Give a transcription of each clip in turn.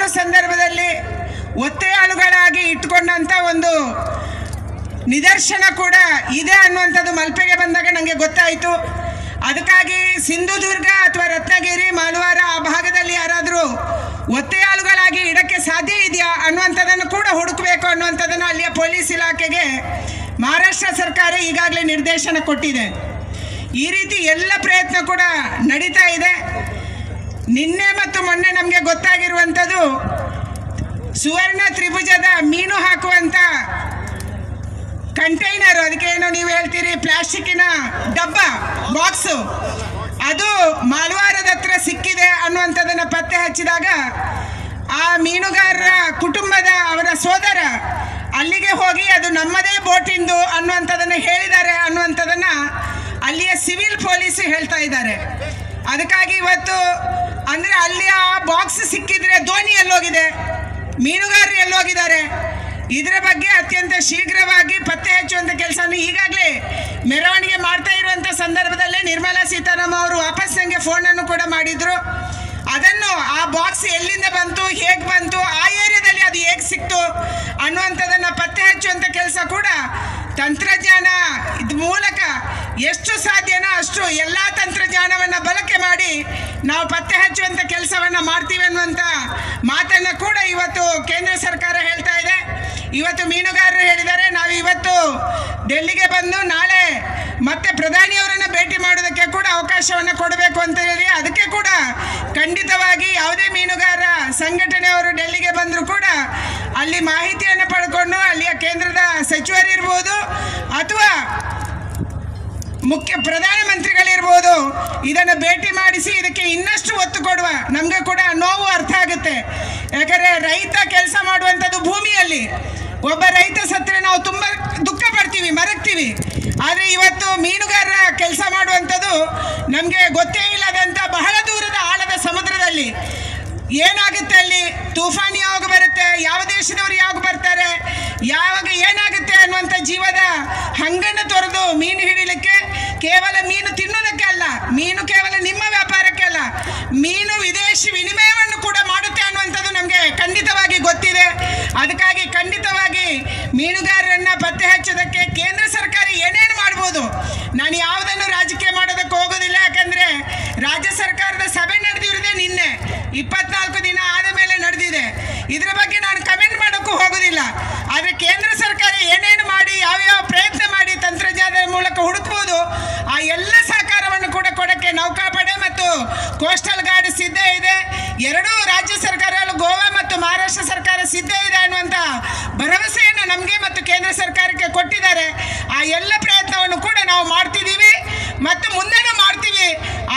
ಹಲವಾರು ಸಂದರ್ಭದಲ್ಲಿ ಒತ್ತೆಯಾಳುಗಳಾಗಿ ಇಟ್ಕೊಂಡಂಥ ಒಂದು ನಿದರ್ಶನ ಕೂಡ ಇದೆ ಅನ್ನುವಂಥದ್ದು ಮಲ್ಪೆಗೆ ಬಂದಾಗ ನನಗೆ ಗೊತ್ತಾಯಿತು. ಅದಕ್ಕಾಗಿ ಸಿಂಧುದುರ್ಗ ಅಥವಾ ರತ್ನಗಿರಿ ಮಾಲ್ವಾರ ಆ ಭಾಗದಲ್ಲಿ ಯಾರಾದರೂ ಒತ್ತೆಯಾಳುಗಳಾಗಿ ಇಡಕ್ಕೆ ಸಾಧ್ಯ ಇದೆಯಾ ಅನ್ನುವಂಥದ್ದನ್ನು ಕೂಡ ಹುಡುಕಬೇಕು ಅನ್ನುವಂಥದ್ದನ್ನು ಅಲ್ಲಿಯ ಪೊಲೀಸ್ ಇಲಾಖೆಗೆ ಮಹಾರಾಷ್ಟ್ರ ಸರ್ಕಾರ ಈಗಾಗಲೇ ನಿರ್ದೇಶನ ಕೊಟ್ಟಿದೆ. ಈ ರೀತಿ ಎಲ್ಲ ಪ್ರಯತ್ನ ಕೂಡ ನಡೀತಾ ಇದೆ. ನಿನ್ನೆ ಮತ್ತು ಮೊನ್ನೆ ನಮಗೆ ಗೊತ್ತಾಗಿರುವಂಥದ್ದು ಸುವರ್ಣ ತ್ರಿಭುಜದ ಮೀನು ಹಾಕುವಂಥ ಕಂಟೈನರ್ ಅದಕ್ಕೆ ಏನು ನೀವು ಹೇಳ್ತೀರಿ? ಪ್ಲಾಸ್ಟಿಕ್ಕಿನ ಡಬ್ಬ ಬಾಕ್ಸು ಅದು ಮಾಲ್ವಾರದ ಹತ್ರ ಸಿಕ್ಕಿದೆ ಅನ್ನುವಂಥದ್ದನ್ನು ಪತ್ತೆ ಹಚ್ಚಿದಾಗ ಆ ಮೀನುಗಾರರ ಕುಟುಂಬದ ಅವರ ಸೋದರ ಅಲ್ಲಿಗೆ ಹೋಗಿ ಅದು ನಮ್ಮದೇ ಬೋಟಿಂದು ಅನ್ನುವಂಥದ್ದನ್ನು ಹೇಳಿದ್ದಾರೆ ಅನ್ನುವಂಥದ್ದನ್ನು ಅಲ್ಲಿಯ ಸಿವಿಲ್ ಪೊಲೀಸು ಹೇಳ್ತಾ ಇದ್ದಾರೆ. ಅದಕ್ಕಾಗಿ ಇವತ್ತು ಅಂದರೆ ಅಲ್ಲಿ ಆ ಬಾಕ್ಸ್ ಸಿಕ್ಕಿದ್ರೆ ದೋಣಿ ಎಲ್ಲೋಗಿದೆ, ಮೀನುಗಾರರು ಎಲ್ಲೋಗಿದ್ದಾರೆ. ಇದರ ಬಗ್ಗೆ ಅತ್ಯಂತ ಶೀಘ್ರವಾಗಿ ಪತ್ತೆ ಹಚ್ಚುವಂಥ ಕೆಲಸವನ್ನು ಈಗಾಗಲೇ ಮೆರವಣಿಗೆ ಮಾಡ್ತಾ ಇರುವಂಥ ಸಂದರ್ಭದಲ್ಲೇ ನಿರ್ಮಲಾ ಸೀತಾರಾಮನ್ ಅವರು ವಾಪಸ್ ನನಗೆ ಫೋನನ್ನು ಕೂಡ ಮಾಡಿದ್ರು. ಅದನ್ನು ಆ ಬಾಕ್ಸ್ ಎಲ್ಲಿಂದ ಬಂತು, ಹೇಗೆ ಬಂತು, ಆ ಏರಿಯಾದಲ್ಲಿ ಅದು ಹೇಗೆ ಸಿಕ್ತು ಅನ್ನುವಂಥದ್ದನ್ನು ಪತ್ತೆ ಹಚ್ಚುವಂಥ ಕೆಲಸ ಕೂಡ ತಂತ್ರಜ್ಞಾನ ಇದು ಮೂಲಕ ಎಷ್ಟು ಸಾಧ್ಯನೋ ಅಷ್ಟು ಎಲ್ಲ ತಂತ್ರಜ್ಞಾನವನ್ನು ಬಳಕೆ ಮಾಡಿ ನಾವು ಪತ್ತೆ ಹಚ್ಚುವಂಥ ಕೆಲಸವನ್ನು ಮಾಡ್ತೀವಿ ಅನ್ನುವಂಥ ಮಾತನ್ನು ಕೂಡ ಇವತ್ತು ಕೇಂದ್ರ ಸರ್ಕಾರ ಹೇಳ್ತಾ ಇದೆ. ಇವತ್ತು ಮೀನುಗಾರರು ಹೇಳಿದ್ದಾರೆ ನಾವು ಇವತ್ತು ಡೆಲ್ಲಿಗೆ ಬಂದು ನಾಳೆ ಮತ್ತೆ ಪ್ರಧಾನಿಯವರನ್ನು ಭೇಟಿ ಮಾಡೋದಕ್ಕೆ ಕೂಡ ಅವಕಾಶವನ್ನು ಕೊಡಬೇಕು ಅಂತ ಹೇಳಿ ಅದಕ್ಕೆ ಕೂಡ ಖಂಡಿತವಾಗಿ ಯಾವುದೇ ಮೀನುಗಾರ ಸಂಘಟನೆಯವರು ಡೆಲ್ಲಿಗೆ ಬಂದರೂ ಕೂಡ ಅಲ್ಲಿ ಮಾಹಿತಿಯನ್ನು ಪಡ್ಕೊಂಡು ಅಲ್ಲಿಯ ಕೇಂದ್ರದ ಸಚಿವರಿರ್ಬೋದು ಅಥವಾ ಮುಖ್ಯ ಪ್ರಧಾನಮಂತ್ರಿಗಳಿರ್ಬೋದು ಇದನ್ನು ಭೇಟಿ ಮಾಡಿಸಿ ಇದಕ್ಕೆ ಇನ್ನಷ್ಟು ಒತ್ತು ಕೊಡುವ ನಮಗೆ ಕೂಡ ನೋವು ಅರ್ಥ ಆಗುತ್ತೆ. ಯಾಕಂದರೆ ರೈತ ಕೆಲಸ ಮಾಡುವಂಥದ್ದು ಭೂಮಿಯಲ್ಲಿ. ಒಬ್ಬ ರೈತ ಸತ್ತರೆ ನಾವು ತುಂಬ ದುಃಖ ಪಡ್ತೀವಿ, ಮರಗ್ತೀವಿ. ಆದರೆ ಇವತ್ತು ಮೀನುಗಾರರ ಕೆಲಸ ಮಾಡುವಂಥದ್ದು ನಮಗೆ ಗೊತ್ತೇ ಇಲ್ಲದಂಥ ಬಹಳ ದೂರದ ಆಳದ ಸಮುದ್ರದಲ್ಲಿ. ಏನಾಗುತ್ತೆ ಅಲ್ಲಿ? ತೂಫಾನ್ ಯಾವಾಗ ಬರುತ್ತೆ? ಯಾವ ದೇಶದವರು ಯಾವಾಗ ಬರ್ತಾರೆ? ಯಾವಾಗ ಏನಾಗುತ್ತೆ ಅನ್ನುವಂಥ ಜೀವದ ಹಂಗನ್ನು ತೊರೆದು ಮೀನು ಹಿಡಿಲಿಕ್ಕೆ ಕೇವಲ ಮೀನು ತಿನ್ನೋದಕ್ಕೆ ಅಲ್ಲ, ಮೀನು ಕೇವಲ ನಿಮ್ಮ ವ್ಯಾಪಾರಕ್ಕೆ ಅಲ್ಲ, ಮೀನು ವಿದೇಶಿ ವಿನಿಮಯವನ್ನು ಕೂಡ ಮಾಡುತ್ತೆ ಅನ್ನುವಂಥದ್ದು ನಮಗೆ ಖಂಡಿತವಾಗಿ ಗೊತ್ತಿದೆ. ಅದಕ್ಕಾಗಿ ಖಂಡಿತವಾಗಿ ಮೀನುಗಾರರನ್ನು ಪತ್ತೆ ಹಚ್ಚೋದಕ್ಕೆ ಕೇಂದ್ರ ಸರ್ಕಾರ ಏನೇನು ಮಾಡ್ಬೋದು ನಾನು ಯಾವುದನ್ನು ರಾಜಕೀಯ ಮಾಡೋದಕ್ಕೆ ಹೋಗೋದಿಲ್ಲ ಯಾಕಂದ್ರೆ ರಾಜ್ಯ ಸರ್ಕಾರದ ಸಭೆ ನಡೆದಿರೋದೇ ನಿನ್ನೆ ಇಪ್ಪತ್ನಾಲ್ಕು ದಿನ ಆದ ಮೇಲೆ ನಡೆದಿದೆ ಇದರ ಬಗ್ಗೆ ನಾನು ಕಮೆಂಟ್ ಮಾಡೋಕ್ಕೂ ಹೋಗೋದಿಲ್ಲ ಆದರೆ ಕೇಂದ್ರ ಸರ್ಕಾರ ಏನೇನು ಮಾಡಿ ಯಾವ್ಯಾವ ಪ್ರಯತ್ನ ಮಾಡಿ ತಂತ್ರಜ್ಞಾನದ ಮೂಲಕ ಹುಡುಕ್ಬೋದು ಆ ಎಲ್ಲ ಸಹಕಾರವನ್ನು ಕೂಡ ಕೊಡಕ್ಕೆ ನೌಕಾಪಡೆ ಮತ್ತು ಕೋಸ್ಟಲ್ ಗಾರ್ಡ್ ಸಿದ್ಧ ಇದೆ ಎರಡೂ ರಾಜ್ಯ ಸರ್ಕಾರಗಳು ಗೋವಾ ಮತ್ತು ಮಹಾರಾಷ್ಟ್ರ ಸರ್ಕಾರ ಸಿದ್ಧ ಇದೆ ಅನ್ನುವಂಥ ಭರವಸೆಯನ್ನು ನಮಗೆ ಮತ್ತು ಕೇಂದ್ರ ಸರ್ಕಾರಕ್ಕೆ ಕೊಟ್ಟಿದ್ದಾರೆ. ಆ ಎಲ್ಲ ಪ್ರಯತ್ನವನ್ನು ಕೂಡ ನಾವು ಮಾಡ್ತಿದ್ದೀವಿ. ಮತ್ತು ಮುಂದೆನೂ ಮಾಡ್ತೀವಿ.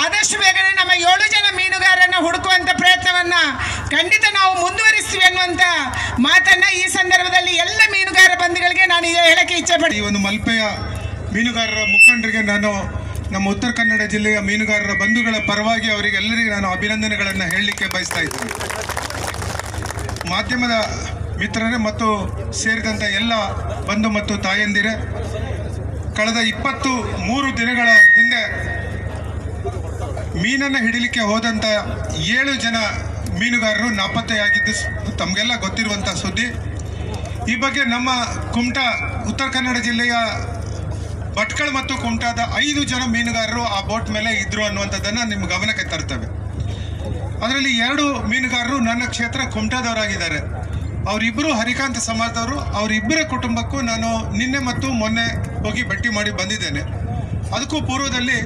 ಆದಷ್ಟು ಬೇಗನೆ ನಮ್ಮ ಏಳು ಜನ ಮೀನುಗಾರರನ್ನು ಹುಡುಕುವಂಥ ಪ್ರಯತ್ನವನ್ನು ಖಂಡಿತ ನಾವು ಮುಂದುವರಿಸ್ತೀವಿ ಅನ್ನುವಂಥ ಮಾತನ್ನು ಈ ಸಂದರ್ಭದಲ್ಲಿ ಎಲ್ಲ ಮೀನುಗಾರ ಬಂಧುಗಳಿಗೆ ನಾನು ಹೇಳಕ್ಕೆ ಇಚ್ಛೆ ಪಡ್ತೀನಿ ಈ ಒಂದು ಮಲ್ಪೆಯ ಮೀನುಗಾರರ ಮುಖಂಡರಿಗೆ ನಾನು ನಮ್ಮ ಉತ್ತರ ಕನ್ನಡ ಜಿಲ್ಲೆಯ ಮೀನುಗಾರರ ಬಂಧುಗಳ ಪರವಾಗಿ ಅವರಿಗೆಲ್ಲರಿಗೆ ನಾನು ಅಭಿನಂದನೆಗಳನ್ನು ಹೇಳಲಿಕ್ಕೆ ಬಯಸ್ತಾ ಇದ್ದೇನೆ. ಮಾಧ್ಯಮದ ಮಿತ್ರರೇ ಮತ್ತು ಸೇರಿದಂಥ ಎಲ್ಲ ಬಂಧು ಮತ್ತು ತಾಯಂದಿರೇ, ಕಳೆದ ಇಪ್ಪತ್ತು ಮೂರು ದಿನಗಳ ಹಿಂದೆ ಮೀನನ್ನು ಹಿಡಿಲಿಕ್ಕೆ ಹೋದಂಥ ಏಳು ಜನ ಮೀನುಗಾರರು ನಾಪತ್ತೆಯಾಗಿದ್ದು ತಮಗೆಲ್ಲ ಗೊತ್ತಿರುವಂಥ ಸುದ್ದಿ. ಈ ಬಗ್ಗೆ ನಮ್ಮ ಕುಮಟಾ, ಉತ್ತರ ಕನ್ನಡ ಜಿಲ್ಲೆಯ ಭಟ್ಕಳ ಮತ್ತು ಕುಮಟಾದ ಐದು ಜನ ಮೀನುಗಾರರು ಆ ಬೋಟ್ ಮೇಲೆ ಇದ್ರು ಅನ್ನುವಂಥದ್ದನ್ನು ನಿಮ್ಮ ಗಮನಕ್ಕೆ ತರ್ತವೆ. ಅದರಲ್ಲಿ ಎರಡು ಮೀನುಗಾರರು ನನ್ನ ಕ್ಷೇತ್ರ ಕುಮಟಾದವರಾಗಿದ್ದಾರೆ. ಅವರಿಬ್ಬರು ಹರಿಕಾಂತ ಸಮಾಜದವರು, ಅವರಿಬ್ಬರ ಕುಟುಂಬಕ್ಕೂ ನಾನು ನಿನ್ನೆ ಮತ್ತು ಮೊನ್ನೆ ಹೋಗಿ ಭೇಟಿ ಮಾಡಿ ಬಂದಿದ್ದೇನೆ. ಅದಕ್ಕೂ ಪೂರ್ವದಲ್ಲಿ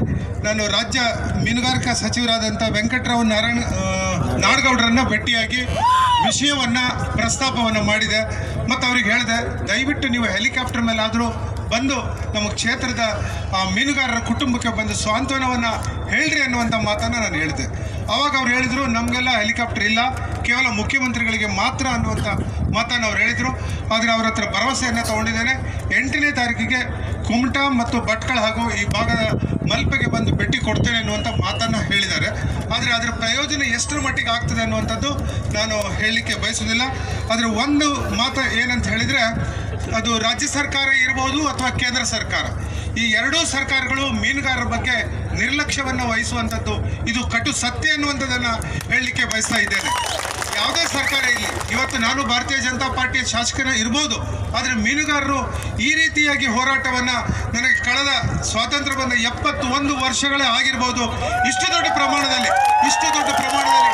ನಾನು ರಾಜ್ಯ ಮೀನುಗಾರಿಕಾ ಸಚಿವರಾದಂಥ ವೆಂಕಟರಾವ್ ನಾರಾಯಣ ನಾಡ್ಗೌಡರನ್ನು ಭೇಟಿಯಾಗಿ ವಿಷಯವನ್ನು ಪ್ರಸ್ತಾಪವನ್ನು ಮಾಡಿದೆ. ಮತ್ತು ಅವ್ರಿಗೆ ಹೇಳಿದೆ, ದಯವಿಟ್ಟು ನೀವು ಹೆಲಿಕಾಪ್ಟರ್ ಮೇಲಾದರೂ ಬಂದು ನಮ್ಮ ಕ್ಷೇತ್ರದ ಮೀನುಗಾರರ ಕುಟುಂಬಕ್ಕೆ ಬಂದು ಸಾಂತ್ವನವನ್ನು ಹೇಳ್ರಿ ಅನ್ನುವಂಥ ಮಾತನ್ನು ನಾನು ಹೇಳಿದೆ. ಅವಾಗ ಅವ್ರು ಹೇಳಿದರು, ನಮಗೆಲ್ಲ ಹೆಲಿಕಾಪ್ಟರ್ ಇಲ್ಲ, ಕೇವಲ ಮುಖ್ಯಮಂತ್ರಿಗಳಿಗೆ ಮಾತ್ರ ಅನ್ನುವಂಥ ಮಾತನ್ನು ಅವ್ರು ಹೇಳಿದರು. ಆದರೆ ಅವರ ಹತ್ರ ಭರವಸೆಯನ್ನು ತಗೊಂಡಿದ್ದೇನೆ. ಎಂಟನೇ ತಾರೀಕಿಗೆ ಕುಮಟಾ ಮತ್ತು ಭಟ್ಕಳ ಹಾಗೂ ಈ ಭಾಗದ ಮಲ್ಪೆಗೆ ಬಂದು ಭೇಟಿ ಕೊಡ್ತೇನೆ ಅನ್ನುವಂಥ ಮಾತನ್ನು ಹೇಳಿದ್ದಾರೆ. ಆದರೆ ಅದರ ಪ್ರಯೋಜನ ಎಷ್ಟರ ಮಟ್ಟಿಗೆ ಆಗ್ತದೆ ಅನ್ನುವಂಥದ್ದು ನಾನು ಹೇಳಲಿಕ್ಕೆ ಬಯಸೋದಿಲ್ಲ ಆದರೆ ಒಂದು ಮಾತು ಏನಂತ ಹೇಳಿದರೆ ಅದು ರಾಜ್ಯ ಸರ್ಕಾರ ಇರ್ಬೋದು ಅಥವಾ ಕೇಂದ್ರ ಸರ್ಕಾರ. ಈ ಎರಡೂ ಸರ್ಕಾರಗಳು ಮೀನುಗಾರರ ಬಗ್ಗೆ ನಿರ್ಲಕ್ಷ್ಯವನ್ನು ವಹಿಸುವಂಥದ್ದು ಇದು ಕಟು ಸತ್ಯ ಅನ್ನುವಂಥದ್ದನ್ನು ಹೇಳಲಿಕ್ಕೆ ಬಯಸ್ತಾ ಇದ್ದೇನೆ. ಯಾವುದೇ ಸರ್ಕಾರ ಇಲ್ಲಿ ಇವತ್ತು ನಾನು ಭಾರತೀಯ ಜನತಾ ಪಾರ್ಟಿಯ ಶಾಸಕನ ಇರ್ಬೋದು, ಆದರೆ ಮೀನುಗಾರರು ಈ ರೀತಿಯಾಗಿ ಹೋರಾಟವನ್ನು ನನಗೆ ಕಳೆದ ಸ್ವಾತಂತ್ರ್ಯ ಬಂದ ಎಪ್ಪತ್ತೊಂದು ವರ್ಷಗಳೇ ಆಗಿರ್ಬೋದು, ಇಷ್ಟು ದೊಡ್ಡ ಪ್ರಮಾಣದಲ್ಲಿ, ಇಷ್ಟು ದೊಡ್ಡ ಪ್ರಮಾಣದಲ್ಲಿ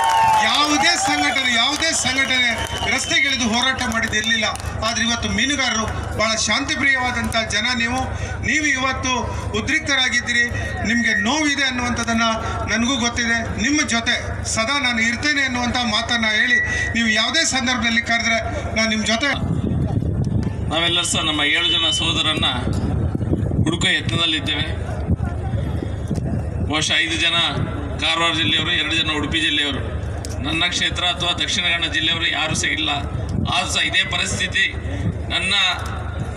ಯಾವುದೇ ಸಂಘಟನೆ ಯಾವುದೇ ಸಂಘಟನೆ ರಸ್ತೆಗಿಳಿದು ಹೋರಾಟ ಮಾಡಿದಿರಲಿಲ್ಲ ಆದರೆ ಇವತ್ತು ಮೀನುಗಾರರು ಬಹಳ ಶಾಂತಿಪ್ರಿಯವಾದಂಥ ಜನ ನೀವು. ನೀವು ಇವತ್ತು ಉದ್ರಿಕ್ತರಾಗಿದ್ದೀರಿ. ನಿಮಗೆ ನೋವಿದೆ ಅನ್ನುವಂಥದ್ದನ್ನು ನನಗೂ ಗೊತ್ತಿದೆ. ನಿಮ್ಮ ಜೊತೆ ಸದಾ ನಾನು ಇರ್ತೇನೆ ಅನ್ನುವಂಥ ಮಾತನ್ನು ಹೇಳಿ ನೀವು ಯಾವುದೇ ಸಂದರ್ಭದಲ್ಲಿ ಕರೆದ್ರೆ ನಾನು ನಿಮ್ಮ ಜೊತೆ ನಾವೆಲ್ಲರೂ ಸಹ ನಮ್ಮ ಏಳು ಜನ ಸೋದರನ್ನ ಹುಡುಕೋ ಯತ್ನದಲ್ಲಿದ್ದೇವೆ. ಬಹುಶಃ ಐದು ಜನ ಕಾರವಾರ ಜಿಲ್ಲೆಯವರು, ಎರಡು ಜನ ಉಡುಪಿ ಜಿಲ್ಲೆಯವರು. ನನ್ನ ಕ್ಷೇತ್ರ ಅಥವಾ ದಕ್ಷಿಣ ಕನ್ನಡ ಜಿಲ್ಲೆಯವರು ಯಾರೂ ಸಹ ಇಲ್ಲ. ಆದರೂ ಸಹ ಇದೇ ಪರಿಸ್ಥಿತಿ ನನ್ನ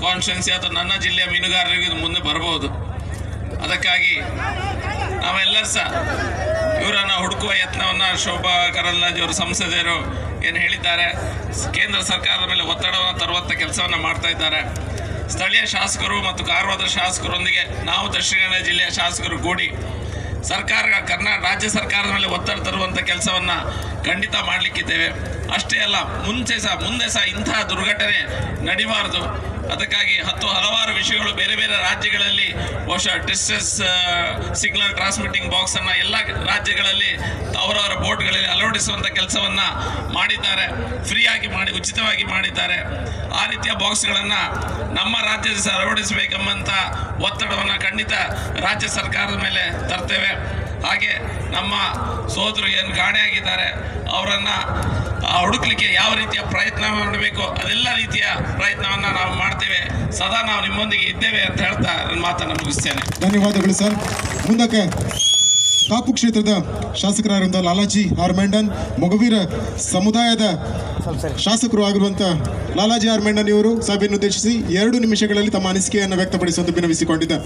ಕಾನ್ಸ್ಟೆನ್ಸಿ ಅಥವಾ ನನ್ನ ಜಿಲ್ಲೆಯ ಮೀನುಗಾರರಿಗೆ ಮುಂದೆ ಬರಬಹುದು. ಅದಕ್ಕಾಗಿ ನಾವೆಲ್ಲರೂ ಸಹ ಇವರನ್ನು ಹುಡುಕುವ ಯತ್ನವನ್ನು ಶೋಭಾ ಕರಂದ್ಲಾಜೆ ಅವರು ಸಂಸದೆಯರು ಏನು ಹೇಳಿದ್ದಾರೆ. ಕೇಂದ್ರ ಸರ್ಕಾರದ ಮೇಲೆ ಒತ್ತಡವನ್ನು ತರುವಂಥ ಕೆಲಸವನ್ನು ಮಾಡ್ತಾ ಇದ್ದಾರೆ. ಸ್ಥಳೀಯ ಶಾಸಕರು ಮತ್ತು ಕಾರವಾರದ ಶಾಸಕರೊಂದಿಗೆ ನಾವು ದಕ್ಷಿಣ ಕನ್ನಡ ಜಿಲ್ಲೆಯ ಶಾಸಕರು ಕೂಡಿ ಸರ್ಕಾರ ಕರ್ನಾಟಕ ರಾಜ್ಯ ಸರ್ಕಾರದ ಮೇಲೆ ಒತ್ತಡ ತರುವಂಥ ಕೆಲಸವನ್ನು ಖಂಡಿತ ಮಾಡಲಿಕ್ಕಿದ್ದೇವೆ. ಅಷ್ಟೇ ಅಲ್ಲ, ಮುಂಚೆ ಸಹ, ಮುಂದೆ ಸಹ ಇಂತಹ ದುರ್ಘಟನೆ ನಡಿಬಾರದು. ಅದಕ್ಕಾಗಿ ಹತ್ತು ಹಲವಾರು ವಿಷಯಗಳು ಬೇರೆ ಬೇರೆ ರಾಜ್ಯಗಳಲ್ಲಿ, ಬಹುಶಃ ಡಿಸ್ಟ್ರೆಸ್ ಸಿಗ್ನಲ್ ಟ್ರಾನ್ಸ್ಮಿಟಿಂಗ್ ಬಾಕ್ಸ್ ಅನ್ನ ಎಲ್ಲ ರಾಜ್ಯಗಳಲ್ಲಿ ಅವರವರ ಬೋಟ್ಗಳಲ್ಲಿ ಅಳವಡಿಸುವಂಥ ಕೆಲಸವನ್ನು ಮಾಡಿದ್ದಾರೆ. ಫ್ರೀಯಾಗಿ ಮಾಡಿ, ಉಚಿತವಾಗಿ ಮಾಡಿದ್ದಾರೆ. ಆ ರೀತಿಯ ಬಾಕ್ಸ್ಗಳನ್ನು ನಮ್ಮ ರಾಜ್ಯದ ಸಹ ಅಳವಡಿಸಬೇಕೆಂಬಂತ ಒತ್ತಡವನ್ನು ಖಂಡಿತ ರಾಜ್ಯ ಸರ್ಕಾರದ ಮೇಲೆ ತರ್ತೇವೆ. ಹಾಗೆ ನಮ್ಮ ಸೋದರು ಏನು ಕಾಣೆಯಾಗಿದ್ದಾರೆ ಅವರನ್ನು ಆ, ಹುಡುಕ್ಲಿಕ್ಕೆ ಯಾವ ರೀತಿಯ ಪ್ರಯತ್ನ ಮಾಡಬೇಕು ಅದೆಲ್ಲ ರೀತಿಯ ಪ್ರಯತ್ನವನ್ನು ನಾವು ಮಾಡ್ತೇವೆ. ಸದಾ ನಾವು ನಿಮ್ಮೊಂದಿಗೆ ಇದ್ದೇವೆ ಅಂತ ಹೇಳ್ತಾ ನನ್ನ ಮಾತನ್ನು ಮುಗಿಸ್ತೇನೆ. ಧನ್ಯವಾದಗಳು ಸರ್. ಮುಂದಕ್ಕೆ ಕಾಪು ಕ್ಷೇತ್ರದ ಶಾಸಕರಾಗಿರುವಂಥ ಲಾಲಾಜಿ ಆರ್ ಮೆಂಡನ್ ಮೊಗವೀರ ಸಮುದಾಯದ ಶಾಸಕರು ಆಗಿರುವಂಥ ಲಾಲಾಜಿ ಆರ್ ಮೆಂಡನ್ ಇವರು ಸಭೆಯನ್ನು ಉದ್ದೇಶಿಸಿ ಎರಡು ನಿಮಿಷಗಳಲ್ಲಿ ತಮ್ಮ ಅನಿಸಿಕೆಯನ್ನು ವ್ಯಕ್ತಪಡಿಸುವಂತೆ ವಿನವಿಸಿಕೊಂಡಿದ್ದಾರೆ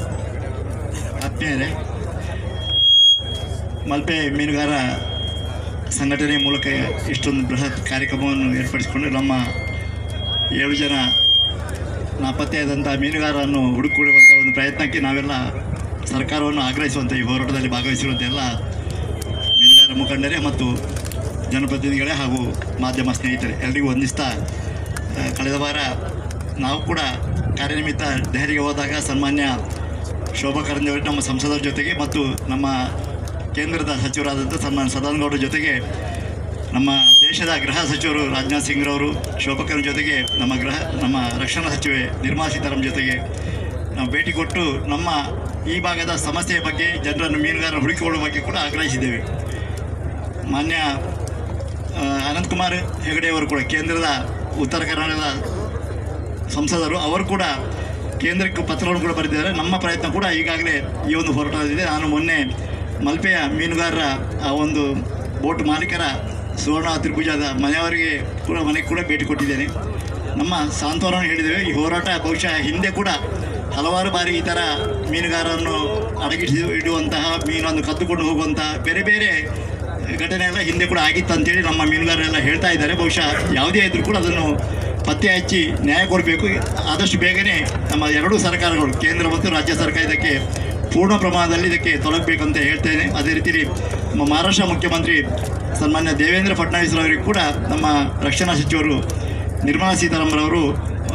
ಮಲ್ಪೆ ಮೀನುಗಾರ ಸಂಘಟನೆ ಮೂಲಕ ಇಷ್ಟೊಂದು ಬೃಹತ್ ಕಾರ್ಯಕ್ರಮವನ್ನು ಏರ್ಪಡಿಸಿಕೊಂಡು ನಮ್ಮ ಏಳು ಜನ ನಾಪತ್ತೆಯಾದಂಥ ಮೀನುಗಾರರನ್ನು ಹುಡುಕೊಡುವಂಥ ಒಂದು ಪ್ರಯತ್ನಕ್ಕೆ ನಾವೆಲ್ಲ ಸರ್ಕಾರವನ್ನು ಆಗ್ರಹಿಸುವಂಥ ಈ ಹೋರಾಟದಲ್ಲಿ ಭಾಗವಹಿಸಿರುವಂಥ ಎಲ್ಲ ಮೀನುಗಾರ ಮುಖಂಡರೇ ಮತ್ತು ಜನಪ್ರತಿನಿಧಿಗಳೇ ಹಾಗೂ ಮಾಧ್ಯಮ ಸ್ನೇಹಿತರೆ. ಎಲ್ಲರಿಗೂ ವಂದಿಸ್ತಾ ಕಳೆದ ವಾರ ನಾವು ಕೂಡ ಕಾರ್ಯನಿಮಿತ್ತ ದೆಹಲಿಗೆ ಹೋದಾಗ ಸನ್ಮಾನ್ಯ ಶೋಭಾ ಕರಂದಿಯವರು ನಮ್ಮ ಸಂಸದರ ಜೊತೆಗೆ ಮತ್ತು ನಮ್ಮ ಕೇಂದ್ರದ ಸಚಿವರಾದಂಥ ಸನ್ಮಾನ್ ಸದಾನಗೌಡರ ಜೊತೆಗೆ ನಮ್ಮ ದೇಶದ ಗೃಹ ಸಚಿವರು ರಾಜನಾಥ್ ಸಿಂಗ್ರವರು, ಶೋಭಕರ ಜೊತೆಗೆ ನಮ್ಮ ಗೃಹ, ನಮ್ಮ ರಕ್ಷಣಾ ಸಚಿವೆ ನಿರ್ಮಲಾ ಸೀತಾರಾಮನ್ ಜೊತೆಗೆ ನಾವು ಭೇಟಿ ಕೊಟ್ಟು ನಮ್ಮ ಈ ಭಾಗದ ಸಮಸ್ಯೆಯ ಬಗ್ಗೆ ಜನರನ್ನು ಮೀನುಗಾರರು ಹುಡುಕಿಕೊಳ್ಳುವ ಬಗ್ಗೆ ಕೂಡ ಆಗ್ರಹಿಸಿದ್ದೇವೆ. ಮಾನ್ಯ ಅನಂತಕುಮಾರ್ ಹೆಗಡೆಯವರು ಕೂಡ, ಕೇಂದ್ರದ ಉತ್ತರ ಕರ್ನಾಟಕದ ಸಂಸದರು, ಅವರು ಕೂಡ ಕೇಂದ್ರಕ್ಕೆ ಪತ್ರವನ್ನು ಕೂಡ ಬರೆದಿದ್ದಾರೆ. ನಮ್ಮ ಪ್ರಯತ್ನ ಕೂಡ ಈಗಾಗಲೇ ಈ ಒಂದು ಹೋರಾಟದಲ್ಲಿದೆ. ನಾನು ಮೊನ್ನೆ ಮಲ್ಪೆಯ ಮೀನುಗಾರರ, ಆ ಒಂದು ಬೋಟ್ ಮಾಲೀಕರ ಸುವರ್ಣ ತ್ರಿಭುಜದ ಮನೆಯವರಿಗೆ ಕೂಡ ಮನೆಗೆ ಕೂಡ ಭೇಟಿ ಕೊಟ್ಟಿದ್ದೇನೆ. ನಮ್ಮ ಸಾಂತ್ವನವನ್ನು ಹೇಳಿದ್ದೇವೆ. ಈ ಹೋರಾಟ ಬಹುಶಃ ಹಿಂದೆ ಕೂಡ ಹಲವಾರು ಬಾರಿ ಈ ಥರ ಮೀನುಗಾರರನ್ನು ಅಡಗಿಸಿ ಇಡುವಂತಹ, ಮೀನನ್ನು ಕದ್ದುಕೊಂಡು ಹೋಗುವಂತಹ ಬೇರೆ ಬೇರೆ ಘಟನೆ ಎಲ್ಲ ಹಿಂದೆ ಕೂಡ ಆಗಿತ್ತು ಅಂತೇಳಿ ನಮ್ಮ ಮೀನುಗಾರರೆಲ್ಲ ಹೇಳ್ತಾ ಇದ್ದಾರೆ. ಬಹುಶಃ ಯಾವುದೇ ಇದ್ರೂ ಕೂಡ ಅದನ್ನು ಪತ್ತೆ ಹಚ್ಚಿ ನ್ಯಾಯ ಕೊಡಬೇಕು. ಆದಷ್ಟು ಬೇಗನೆ ನಮ್ಮ ಎರಡೂ ಸರ್ಕಾರಗಳು, ಕೇಂದ್ರ ಮತ್ತು ರಾಜ್ಯ ಸರ್ಕಾರ ಇದಕ್ಕೆ ಪೂರ್ಣ ಪ್ರಮಾಣದಲ್ಲಿ ಇದಕ್ಕೆ ತೊಲಗಬೇಕಂತ ಹೇಳ್ತೇನೆ ಅದೇ ರೀತಿ ನಮ್ಮ ಮಹಾರಾಷ್ಟ್ರ ಮುಖ್ಯಮಂತ್ರಿ ಸನ್ಮಾನ್ಯ ದೇವೇಂದ್ರ ಫಡ್ನವೀಸ್ರವರಿಗೆ ಕೂಡ ನಮ್ಮ ರಕ್ಷಣಾ ಸಚಿವರು ನಿರ್ಮಲಾ ಸೀತಾರಾಮನ್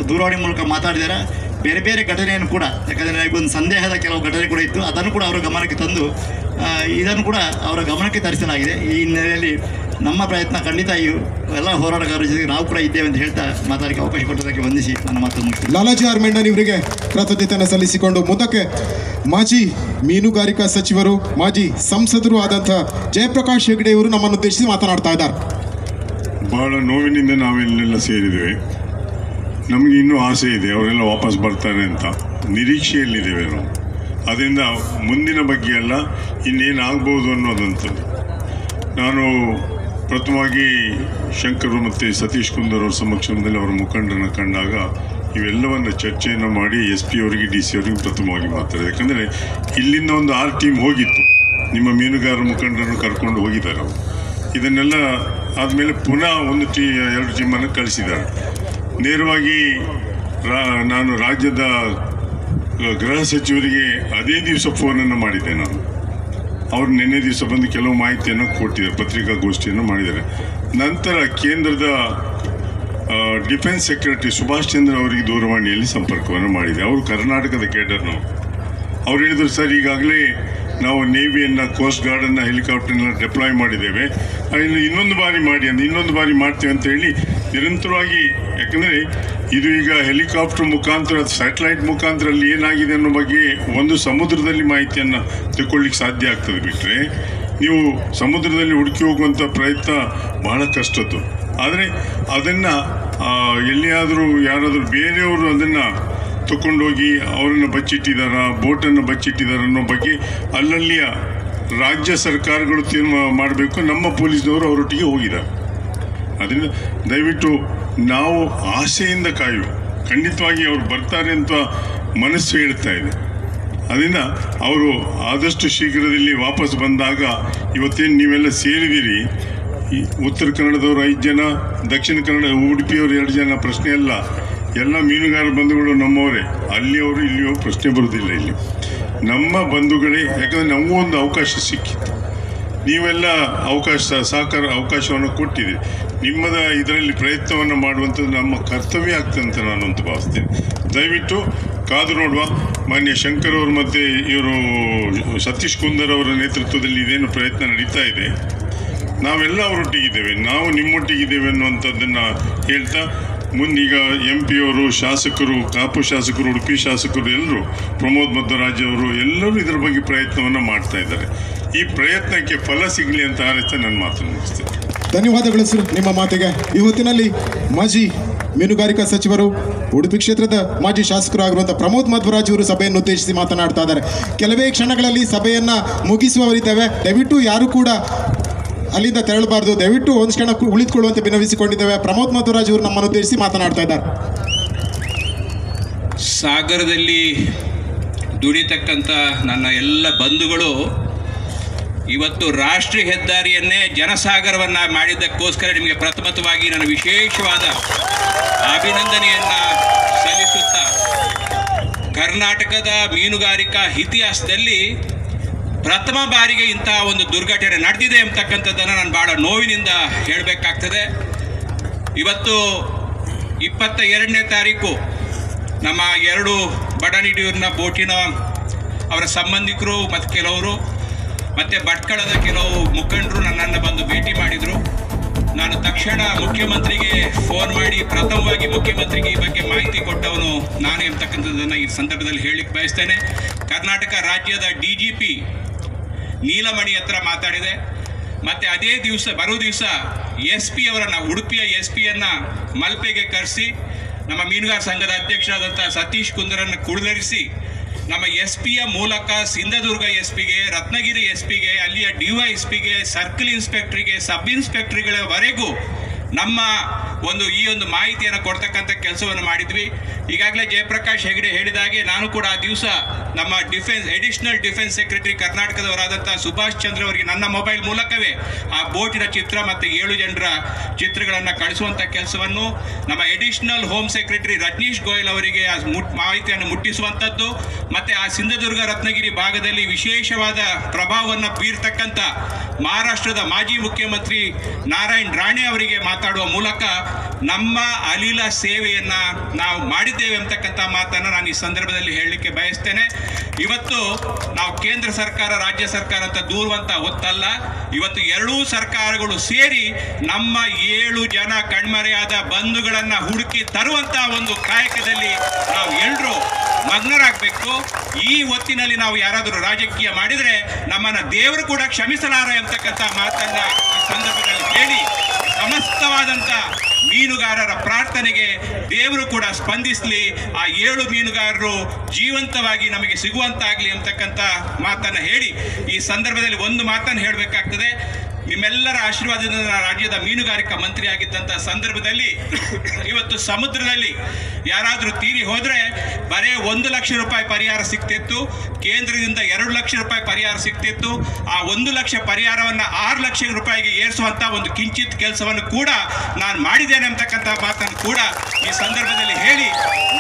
ದೂರವಾಣಿ ಮೂಲಕ ಮಾತಾಡಿದ್ದಾರೆ. ಬೇರೆ ಬೇರೆ ಘಟನೆಯನ್ನು ಕೂಡ, ಯಾಕಂದರೆ ಒಂದು ಸಂದೇಹದ ಕೆಲವು ಘಟನೆ ಕೂಡ ಇತ್ತು. ಅದನ್ನು ಕೂಡ ಅವರ ಗಮನಕ್ಕೆ ತಂದು ಇದನ್ನು ಕೂಡ ಅವರ ಗಮನಕ್ಕೆ ತರಿಸಲಾಗಿದೆ. ಈ ಹಿನ್ನೆಲೆಯಲ್ಲಿ ನಮ್ಮ ಪ್ರಯತ್ನ ಖಂಡಿತ ಈ ಎಲ್ಲ ಹೋರಾಟಗಾರರ ಜೊತೆಗೆ ನಾವು ಕೂಡ ಇದ್ದೇವೆ ಅಂತ ಹೇಳ್ತಾ ಮಾತಾಡಕ್ಕೆ ಅವಕಾಶ ಕೊಟ್ಟದಕ್ಕೆ ವಂದಿಸಿ ನನ್ನ ಮಾತನ್ನು ಮುಗಿಸ್ತೇನೆ. ಲಾಲಾಜಿ ಆರ್ ಮೆಂಡನ್ ಇವರಿಗೆ ಕೃತಜ್ಞತೆಯನ್ನು ಸಲ್ಲಿಸಿಕೊಂಡು ಮುಂದಕ್ಕೆ ಮಾಜಿ ಮೀನುಗಾರಿಕಾ ಸಚಿವರು ಮಾಜಿ ಸಂಸದರು ಆದಂತಹ ಜಯಪ್ರಕಾಶ್ ಹೆಗ್ಡೆ ಇವರು ನಮ್ಮನ್ನು ಉದ್ದೇಶಿಸಿ ಮಾತನಾಡ್ತಾ ಇದ್ದಾರೆ. ಬಹಳ ನೋವಿನಿಂದ ನಾವೆಲ್ಲೆಲ್ಲ ಸೇರಿದ್ದೇವೆ. ನಮಗೆ ಇನ್ನೂ ಆಸೆ ಇದೆ ಅವರೆಲ್ಲ ವಾಪಸ್ ಬರ್ತಾರೆ ಅಂತ. ನಿರೀಕ್ಷೆಯಲ್ಲಿದ್ದೇವೆ ನಾವು. ಅದರಿಂದ ಮುಂದಿನ ಬಗ್ಗೆ ಎಲ್ಲ ಇನ್ನೇನಾಗ್ಬೋದು ಅನ್ನೋದಂಥದ್ದು. ನಾನು ಪ್ರಥಮವಾಗಿ ಶಂಕರ್ ಮತ್ತು ಸತೀಶ್ ಕುಂದರ್ ಅವರ ಸಮಕ್ಷಮದಲ್ಲಿ ಅವರ ಮುಖಂಡರನ್ನು ಕಂಡಾಗ ಇವೆಲ್ಲವನ್ನು ಚರ್ಚೆಯನ್ನು ಮಾಡಿ ಎಸ್ ಪಿ ಅವರಿಗೆ, ಡಿ ಸಿ ಅವರಿಗೆ ಪ್ರಥಮವಾಗಿ ಮಾತಾಡಿದೆ. ಯಾಕಂದರೆ ಇಲ್ಲಿಂದ ಒಂದು ಆರು ಟೀಮ್ ಹೋಗಿತ್ತು. ನಿಮ್ಮ ಮೀನುಗಾರ ಮುಖಂಡರನ್ನು ಕರ್ಕೊಂಡು ಹೋಗಿದ್ದಾರೆ ಅವರು. ಇದನ್ನೆಲ್ಲ ಆದಮೇಲೆ ಪುನಃ ಒಂದು ಟೀ, ಎರಡು ಟೀಮನ್ನು ಕಳಿಸಿದ್ದಾರೆ. ನೇರವಾಗಿ ರಾ, ನಾನು ರಾಜ್ಯದ ಗೃಹ ಸಚಿವರಿಗೆ ಅದೇ ದಿವಸ ಫೋನನ್ನು ಮಾಡಿದ್ದೆ ನಾನು. ಅವ್ರು ನಿನ್ನೆ ದಿವಸ ಬಂದು ಕೆಲವು ಮಾಹಿತಿಯನ್ನು ಕೊಟ್ಟಿದ್ದಾರೆ, ಪತ್ರಿಕಾಗೋಷ್ಠಿಯನ್ನು ಮಾಡಿದ್ದಾರೆ. ನಂತರ ಕೇಂದ್ರದ ಡಿಫೆನ್ಸ್ ಸೆಕ್ರೆಟರಿ ಸುಭಾಷ್ ಚಂದ್ರ ಅವರಿಗೆ ದೂರವಾಣಿಯಲ್ಲಿ ಸಂಪರ್ಕವನ್ನು ಮಾಡಿದೆ. ಅವರು ಕರ್ನಾಟಕದ ಕೇಡರ್ನವರು. ಅವ್ರು ಹೇಳಿದ್ರು, ಸರ್, ಈಗಾಗಲೇ ನಾವು ನೇವಿಯನ್ನು ಕೋಸ್ಟ್ ಗಾರ್ಡನ್ನು ಹೆಲಿಕಾಪ್ಟರ್ನ ಡೆಪ್ಲಾಯ್ ಮಾಡಿದ್ದೇವೆ. ಇನ್ನು ಇನ್ನೊಂದು ಬಾರಿ ಮಾಡಿ ಅಂತ, ಇನ್ನೊಂದು ಬಾರಿ ಮಾಡ್ತೇವೆ ಅಂತ ಹೇಳಿ ನಿರಂತರವಾಗಿ ಯಾಕಂದರೆ ಇದು ಈಗ ಹೆಲಿಕಾಪ್ಟರ್ ಮುಖಾಂತರ ಸ್ಯಾಟಲೈಟ್ ಮುಖಾಂತರ ಅಲ್ಲಿ ಏನಾಗಿದೆ ಅನ್ನೋ ಬಗ್ಗೆ ಒಂದು ಸಮುದ್ರದಲ್ಲಿ ಮಾಹಿತಿಯನ್ನು ತಿಳ್ಕೊಳ್ಳಿಕ್ಕೆ ಸಾಧ್ಯ ಆಗ್ತದೆ ಬಿಟ್ಟರೆ ನೀವು ಸಮುದ್ರದಲ್ಲಿ ಹುಡುಕಿ ಹೋಗುವಂಥ ಪ್ರಯತ್ನ ಬಹಳ ಕಷ್ಟದ್ದು. ಆದರೆ ಅದನ್ನು ಎಲ್ಲಿಯಾದರೂ ಯಾರಾದರೂ ಬೇರೆಯವರು ಅದನ್ನು ತಗೊಂಡೋಗಿ ಅವರನ್ನು ಬಚ್ಚಿಟ್ಟಿದ್ದಾರಾ ಬೋಟನ್ನು ಬಚ್ಚಿಟ್ಟಿದ್ದಾರೆ ಅನ್ನೋ ಬಗ್ಗೆ ಅಲ್ಲಲ್ಲಿಯ ರಾಜ್ಯ ಸರ್ಕಾರಗಳು ತೀರ್ಮಾನ ಮಾಡಬೇಕು ನಮ್ಮ ಪೊಲೀಸ್ನವರು ಅವರೊಟ್ಟಿಗೆ ಹೋಗಿದ್ದಾರೆ. ಅದರಿಂದ ದಯವಿಟ್ಟು ನಾವು ಆಸೆಯಿಂದ ಕಾಯುವ, ಖಂಡಿತವಾಗಿ ಅವರು ಬರ್ತಾರೆ ಅಂತ ಮನಸ್ಸು ಹೇಳ್ತಾ ಇದೆ. ಅದರಿಂದ ಅವರು ಆದಷ್ಟು ಶೀಘ್ರದಲ್ಲಿ ವಾಪಸ್ ಬಂದಾಗ ಇವತ್ತೇನು ನೀವೆಲ್ಲ ಸೇರಿದಿರಿ? ಉತ್ತರ ಕನ್ನಡದವರು ಐದು ಜನ, ದಕ್ಷಿಣ ಕನ್ನಡ ಉಡುಪಿಯವರು ಎರಡು ಜನ ಪ್ರಶ್ನೆ ಅಲ್ಲ. ಎಲ್ಲ ಮೀನುಗಾರ ಬಂಧುಗಳು ನಮ್ಮವರೇ. ಅಲ್ಲಿಯವರು ಇಲ್ಲಿಯವರು ಪ್ರಶ್ನೆ ಬರೋದಿಲ್ಲ ಇಲ್ಲಿ. ನಮ್ಮ ಬಂಧುಗಳೇ, ಯಾಕಂದರೆ ನಮಗೂ ಒಂದು ಅವಕಾಶ ಸಿಕ್ಕಿತ್ತು. ನೀವೆಲ್ಲ ಅವಕಾಶ, ಸಹಕಾರ, ಅವಕಾಶವನ್ನು ಕೊಟ್ಟಿದ್ದೀರಿ. ನಿಮ್ಮದ ಇದರಲ್ಲಿ ಪ್ರಯತ್ನವನ್ನು ಮಾಡುವಂಥದ್ದು ನಮ್ಮ ಕರ್ತವ್ಯ ಆಗ್ತದೆ ಅಂತ ನಾನಂತೂ ಭಾವಿಸ್ತೇನೆ. ದಯವಿಟ್ಟು ಕಾದು ನೋಡುವ. ಮಾನ್ಯ ಶಂಕರ್ ಅವರು ಮತ್ತು ಇವರು, ಸತೀಶ್ ಕುಂದರ್ ಅವರ ನೇತೃತ್ವದಲ್ಲಿ ಇದೇನು ಪ್ರಯತ್ನ ನಡೀತಾ ಇದೆ. ನಾವೆಲ್ಲ ಅವರೊಟ್ಟಿಗಿದ್ದೇವೆ. ನಾವು ನಿಮ್ಮೊಟ್ಟಿಗಿದ್ದೇವೆ ಅನ್ನುವಂಥದ್ದನ್ನು ಹೇಳ್ತಾ ಮುಂದೀಗ ಎಂ ಪಿ ಅವರು, ಶಾಸಕರು, ಕಾಪು ಶಾಸಕರು, ಉಡುಪಿ ಶಾಸಕರು ಎಲ್ಲರೂ, ಪ್ರಮೋದ್ ಮಧ್ವರಾಜ್ ಅವರು ಎಲ್ಲರೂ ಇದರ ಬಗ್ಗೆ ಪ್ರಯತ್ನವನ್ನು ಮಾಡ್ತಾ ಇದ್ದಾರೆ. ಈ ಪ್ರಯತ್ನಕ್ಕೆ ಫಲ ಸಿಗಲಿ ಅಂತ ಹಾರೈಸ್ತಾ ನನ್ನ ಮಾತನ್ನು ಮುಗಿಸ್ತೇನೆ. ಧನ್ಯವಾದಗಳು ಸರ್ ನಿಮ್ಮ ಮಾತಿಗೆ. ಈ ಹೊತ್ತಿನಲ್ಲಿ ಮಾಜಿ ಮೀನುಗಾರಿಕಾ ಸಚಿವರು, ಉಡುಪಿ ಕ್ಷೇತ್ರದ ಮಾಜಿ ಶಾಸಕರು ಆಗಿರುವಂಥ ಪ್ರಮೋದ್ ಮಧ್ವರಾಜ್ ಅವರು ಸಭೆಯನ್ನು ಉದ್ದೇಶಿಸಿ ಮಾತನಾಡ್ತಾ ಇದ್ದಾರೆ. ಕೆಲವೇ ಕ್ಷಣಗಳಲ್ಲಿ ಸಭೆಯನ್ನು ಮುಗಿಸುವವರಿದ್ದೇವೆ. ದಯವಿಟ್ಟು ಯಾರು ಕೂಡ ಅಲ್ಲಿಂದ ತೆರಳಬಾರ್ದು. ದಯವಿಟ್ಟು ಕು- ಉಳಿದುಕೊಳ್ಳುವಂತೆ ವಿನವಿಸಿಕೊಂಡಿದ್ದೇವೆ ಪ್ರಮೋದ್ ಮಧುರಾಜ್ ಅವರು ನಮ್ಮನ್ನು ಉದ್ದೇಶಿಸಿ ಮಾತನಾಡ್ತಾ ಇದ್ದಾರೆ. ಸಾಗರದಲ್ಲಿ ದುಡಿತಕ್ಕಂಥ ನನ್ನ ಎಲ್ಲ ಬಂಧುಗಳು ಇವತ್ತು ರಾಷ್ಟ್ರೀಯ ಹೆದ್ದಾರಿಯನ್ನೇ ಜನಸಾಗರವನ್ನು ಮಾಡಿದ್ದಕ್ಕೋಸ್ಕರ ನಿಮಗೆ ಪ್ರಥಮತವಾಗಿ ನನ್ನ ವಿಶೇಷವಾದ ಅಭಿನಂದನೆಯನ್ನು ಸಲ್ಲಿಸುತ್ತಾ ಕರ್ನಾಟಕದ ಮೀನುಗಾರಿಕಾ ಇತಿಹಾಸದಲ್ಲಿ ಪ್ರಥಮ ಬಾರಿಗೆ ಇಂತಹ ಒಂದು ದುರ್ಘಟನೆ ನಡೆದಿದೆ ಎಂಬತಕ್ಕಂಥದ್ದನ್ನು ನಾನು ಬಹಳ ನೋವಿನಿಂದ ಹೇಳಬೇಕಾಗ್ತದೆ. ಇವತ್ತು ಇಪ್ಪತ್ತ ಎರಡನೇ ತಾರೀಕು ನಮ್ಮ ಎರಡು ಬಡನಿಡಿಯೂರಿನ ಬೋಟಿನ ಅವರ ಸಂಬಂಧಿಕರು ಮತ್ತು ಕೆಲವರು ಮತ್ತು ಭಟ್ಕಳದ ಕೆಲವು ಮುಖಂಡರು ನನ್ನನ್ನು ಬಂದು ಭೇಟಿ ಮಾಡಿದರು. ನಾನು ತಕ್ಷಣ ಮುಖ್ಯಮಂತ್ರಿಗೆ ಫೋನ್ ಮಾಡಿ ಪ್ರಥಮವಾಗಿ ಮುಖ್ಯಮಂತ್ರಿಗೆ ಈ ಬಗ್ಗೆ ಮಾಹಿತಿ ಕೊಟ್ಟವನು ನಾನು ಎಂಬತಕ್ಕಂಥದ್ದನ್ನು ಈ ಸಂದರ್ಭದಲ್ಲಿ ಹೇಳಲಿಕ್ಕೆ ಬಯಸ್ತೇನೆ. ಕರ್ನಾಟಕ ರಾಜ್ಯದ ಡಿ ಜಿ ಪಿ ನೀಲಮಣಿ ಹತ್ರ ಮಾತಾಡಿದೆ. ಮತ್ತೆ ಅದೇ ದಿವಸ, ಬರೋ ದಿವಸ ಎಸ್ ಪಿ ಅವರನ್ನ, ಉಡುಪಿಯ ಎಸ್ ಪಿಯನ್ನು ಮಲ್ಪೆಗೆ ಕರೆಸಿ, ನಮ್ಮ ಮೀನುಗಾರ ಸಂಘದ ಅಧ್ಯಕ್ಷರಾದಂಥ ಸತೀಶ್ ಕುಂದರನ್ನು ಕುಳ್ಳಿರಿಸಿ ನಮ್ಮ ಎಸ್ ಪಿಯ ಮೂಲಕ ಸಿಂಧದುರ್ಗ ಎಸ್ ಪಿಗೆ, ರತ್ನಗಿರಿ ಎಸ್ ಪಿಗೆ, ಅಲ್ಲಿಯ ಡಿ ವೈ ಎಸ್ ಪಿಗೆ, ಸರ್ಕಲ್ ಇನ್ಸ್ಪೆಕ್ಟ್ರಿಗೆ, ಸಬ್ ಇನ್ಸ್ಪೆಕ್ಟ್ರಿಗಳವರೆಗೂ ನಮ್ಮ ಒಂದು ಈ ಒಂದು ಮಾಹಿತಿಯನ್ನು ಕೊಡ್ತಕ್ಕಂಥ ಕೆಲಸವನ್ನು ಮಾಡಿದ್ವಿ. ಈಗಾಗಲೇ ಜಯಪ್ರಕಾಶ್ ಹೆಗಡೆ ಹೇಳಿದ ಹಾಗೆ ನಾನು ಕೂಡ ಆ ದಿವಸ ನಮ್ಮ ಡಿಫೆನ್ಸ್ ಅಡಿಷನಲ್ ಡಿಫೆನ್ಸ್ ಸೆಕ್ರೆಟರಿ ಕರ್ನಾಟಕದವರಾದಂಥ ಸುಭಾಷ್ ಚಂದ್ರ ಅವರಿಗೆ ನನ್ನ ಮೊಬೈಲ್ ಮೂಲಕವೇ ಆ ಬೋಟಿನ ಚಿತ್ರ ಮತ್ತು ಏಳು ಜನರ ಚಿತ್ರಗಳನ್ನು ಕಳಿಸುವಂಥ ಕೆಲಸವನ್ನು ನಮ್ಮ additional home secretary Rajneesh Goyal ಅವರಿಗೆ ಆ ಮಾಹಿತಿಯನ್ನು ಮುಟ್ಟಿಸುವಂಥದ್ದು. ಮತ್ತು ಆ ಸಿಂಧದುರ್ಗ ರತ್ನಗಿರಿ ಭಾಗದಲ್ಲಿ ವಿಶೇಷವಾದ ಪ್ರಭಾವವನ್ನು ಬೀರ್ತಕ್ಕಂಥ ಮಹಾರಾಷ್ಟ್ರದ ಮಾಜಿ ಮುಖ್ಯಮಂತ್ರಿ ನಾರಾಯಣ್ ರಾಣೆ ಅವರಿಗೆ ಮಾತಾಡುವ ಮೂಲಕ ನಮ್ಮ ಅಲಿಲ ಸೇವೆಯನ್ನು ನಾವು ಮಾಡಿದ್ದೇವೆ ಅಂತಕ್ಕಂಥ ಮಾತನ್ನು ನಾನು ಈ ಸಂದರ್ಭದಲ್ಲಿ ಹೇಳಲಿಕ್ಕೆ ಬಯಸ್ತೇನೆ. ಇವತ್ತು ನಾವು ಕೇಂದ್ರ ಸರ್ಕಾರ, ರಾಜ್ಯ ಸರ್ಕಾರ ಅಂತ ದೂರುವಂತ ಹೊತ್ತಲ್ಲ. ಇವತ್ತು ಎರಡೂ ಸರ್ಕಾರಗಳು ಸೇರಿ ನಮ್ಮ ಏಳು ಜನ ಕಣ್ಮರೆಯಾದ ಬಂಧುಗಳನ್ನ ಹುಡುಕಿ ತರುವಂತ ಒಂದು ಕಾಯಕದಲ್ಲಿ ನಾವು ಎಲ್ಲರೂ ಮಗ್ನರಾಗಬೇಕು. ಈ ಹೊತ್ತಿನಲ್ಲಿ ನಾವು ಯಾರಾದರೂ ರಾಜಕೀಯ ಮಾಡಿದರೆ ನಮ್ಮನ್ನ ದೇವರು ಕೂಡ ಕ್ಷಮಿಸಲಾರ ಎಂಬತಕ್ಕಂಥ ಮಾತನ್ನ ಈ ಸಂದರ್ಭದಲ್ಲಿ ಹೇಳಿ ಸಮಸ್ತವಾದಂಥ ಮೀನುಗಾರರ ಪ್ರಾರ್ಥನೆಗೆ ದೇವರು ಕೂಡ ಸ್ಪಂದಿಸಲಿ, ಆ ಏಳು ಮೀನುಗಾರರು ಜೀವಂತವಾಗಿ ನಮಗೆ ಸಿಗುವಂತಾಗಲಿ ಅಂತಕ್ಕಂಥ ಮಾತನ್ನು ಹೇಳಿ ಈ ಸಂದರ್ಭದಲ್ಲಿ ಒಂದು ಮಾತನ್ನು ಹೇಳಬೇಕಾಗ್ತದೆ. ನಿಮ್ಮೆಲ್ಲರ ಆಶೀರ್ವಾದದಿಂದ ರಾಜ್ಯದ ಮೀನುಗಾರಿಕಾ ಮಂತ್ರಿ ಆಗಿದ್ದಂಥ ಸಂದರ್ಭದಲ್ಲಿ ಇವತ್ತು ಸಮುದ್ರದಲ್ಲಿ ಯಾರಾದರೂ ತೀರಿ ಹೋದರೆ ಬರೇ ಒಂದು ಲಕ್ಷ ರೂಪಾಯಿ ಪರಿಹಾರ ಸಿಗ್ತಿತ್ತು. ಕೇಂದ್ರದಿಂದ ಎರಡು ಲಕ್ಷ ರೂಪಾಯಿ ಪರಿಹಾರ ಸಿಗ್ತಿತ್ತು. ಆ ಒಂದು ಲಕ್ಷ ಪರಿಹಾರವನ್ನು ಆರು ಲಕ್ಷ ರೂಪಾಯಿಗೆ ಏರಿಸುವಂಥ ಒಂದು ಕಿಂಚಿತ್ ಕೆಲಸವನ್ನು ಕೂಡ ನಾನು ಮಾಡಿದ್ದೇನೆ ಅಂತಕ್ಕಂಥ ಮಾತನ್ನು ಕೂಡ ಈ ಸಂದರ್ಭದಲ್ಲಿ ಹೇಳಿ,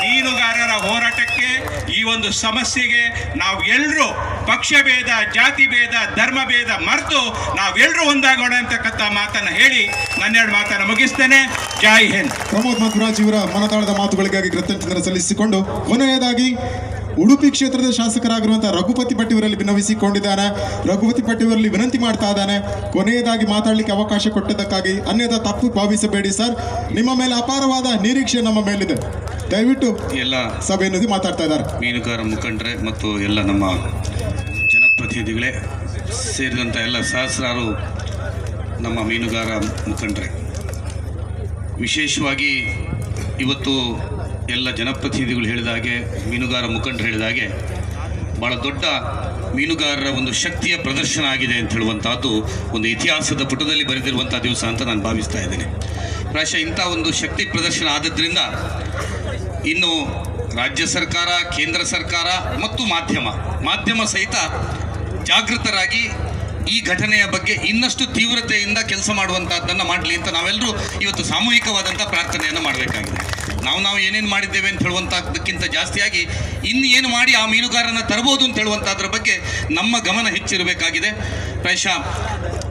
ಮೀನುಗಾರರ ಹೋರಾಟಕ್ಕೆ, ಈ ಒಂದು ಸಮಸ್ಯೆಗೆ ನಾವು ಎಲ್ಲರೂ ಪಕ್ಷ ಭೇದ ಜಾತಿ ಭೇದ ಧರ್ಮ ಭೇದ ಮರೆತು ನಾವೆಲ್ಲರೂ ಒಂದಾಗೋಣ ಅಂತಕ್ಕಂಥ ಮಾತನ್ನು ಹೇಳಿ ನನ್ನೆರಡು ಮಾತನ್ನು ಮುಗಿಸ್ತೇನೆ. ಜೈ ಹಿಂದ್. ಪ್ರಮೋದ್ ಮಧ್ವರಾಜ್ ಇವರ ಮನತಾಳದ ಮಾತುಗಳಿಗಾಗಿ ಕೃತಜ್ಞತೆ ಸಲ್ಲಿಸಿಕೊಂಡು ಕೊನೆಯದಾಗಿ ಉಡುಪಿ ಕ್ಷೇತ್ರದ ಶಾಸಕರಾಗಿರುವಂತಹ ರಘುಪತಿ ಪಟ್ಟಿವರಲ್ಲಿ ಇವರಲ್ಲಿ ವಿನವಿಸಿಕೊಂಡಿದ್ದಾನೆ. ರಘುಪತಿ ಪಟ್ಟಿವರಲ್ಲಿ ಇವರಲ್ಲಿ ವಿನಂತಿ ಮಾಡ್ತಾ ಇದ್ದಾನೆ. ಕೊನೆಯದಾಗಿ ಮಾತಾಡಲಿಕ್ಕೆ ಅವಕಾಶ ಕೊಟ್ಟದಕ್ಕಾಗಿ ಅನ್ಯದ ತಪ್ಪು ಭಾವಿಸಬೇಡಿ ಸರ್. ನಿಮ್ಮ ಮೇಲೆ ಅಪಾರವಾದ ನಿರೀಕ್ಷೆ ನಮ್ಮ ಮೇಲಿದೆ. ದಯವಿಟ್ಟು ಎಲ್ಲ ಸಭೆಯಲ್ಲಿ ಮಾತಾಡ್ತಾ ಇದ್ದಾರೆ. ಮೀನುಗಾರ ಮುಖಂಡರೆ ಮತ್ತು ಎಲ್ಲ ನಮ್ಮ ಜನಪ್ರತಿನಿಧಿಗಳೇ ಸೇರಿದಂಥ ಎಲ್ಲ ಸಹಸ್ರಾರು ನಮ್ಮ ಮೀನುಗಾರ ಮುಖಂಡರೇ. ವಿಶೇಷವಾಗಿ ಇವತ್ತು ಎಲ್ಲ ಜನಪ್ರತಿನಿಧಿಗಳು ಹೇಳಿದ ಹಾಗೆ, ಮೀನುಗಾರ ಮುಖಂಡರು ಹೇಳಿದ ಹಾಗೆ ಭಾಳ ದೊಡ್ಡ ಮೀನುಗಾರರ ಒಂದು ಶಕ್ತಿಯ ಪ್ರದರ್ಶನ ಆಗಿದೆ ಅಂತ ಹೇಳುವಂಥದ್ದು ಒಂದು ಇತಿಹಾಸದ ಪುಟದಲ್ಲಿ ಬರೆದಿರುವಂಥ ದಿವಸ ಅಂತ ನಾನು ಭಾವಿಸ್ತಾ ಇದ್ದೇನೆ. ಪ್ರಾಯಶಃ ಇಂಥ ಒಂದು ಶಕ್ತಿ ಪ್ರದರ್ಶನ ಆದದ್ರಿಂದ ಇನ್ನು ರಾಜ್ಯ ಸರ್ಕಾರ, ಕೇಂದ್ರ ಸರ್ಕಾರ ಮತ್ತು ಮಾಧ್ಯಮ ಮಾಧ್ಯಮ ಸಹಿತ ಜಾಗೃತರಾಗಿ ಈ ಘಟನೆಯ ಬಗ್ಗೆ ಇನ್ನಷ್ಟು ತೀವ್ರತೆಯಿಂದ ಕೆಲಸ ಮಾಡುವಂತಹದ್ದನ್ನು ಮಾಡಲಿ ಅಂತ ನಾವೆಲ್ಲರೂ ಇವತ್ತು ಸಾಮೂಹಿಕವಾದಂಥ ಪ್ರಾರ್ಥನೆಯನ್ನು ಮಾಡಬೇಕಾಗಿದೆ. ನಾವು ನಾವು ಏನೇನು ಮಾಡಿದ್ದೇವೆ ಅಂತ ಹೇಳುವಂಥದ್ದಕ್ಕಿಂತ ಜಾಸ್ತಿಯಾಗಿ ಇನ್ನು ಏನು ಮಾಡಿ ಆ ಮೀನುಗಾರನ ತರಬಹುದು ಅಂತ ಹೇಳುವಂಥದ್ರ ಬಗ್ಗೆ ನಮ್ಮ ಗಮನ ಹೆಚ್ಚಿರಬೇಕಾಗಿದೆ. ಪ್ರಾಯಶಃ ಆ,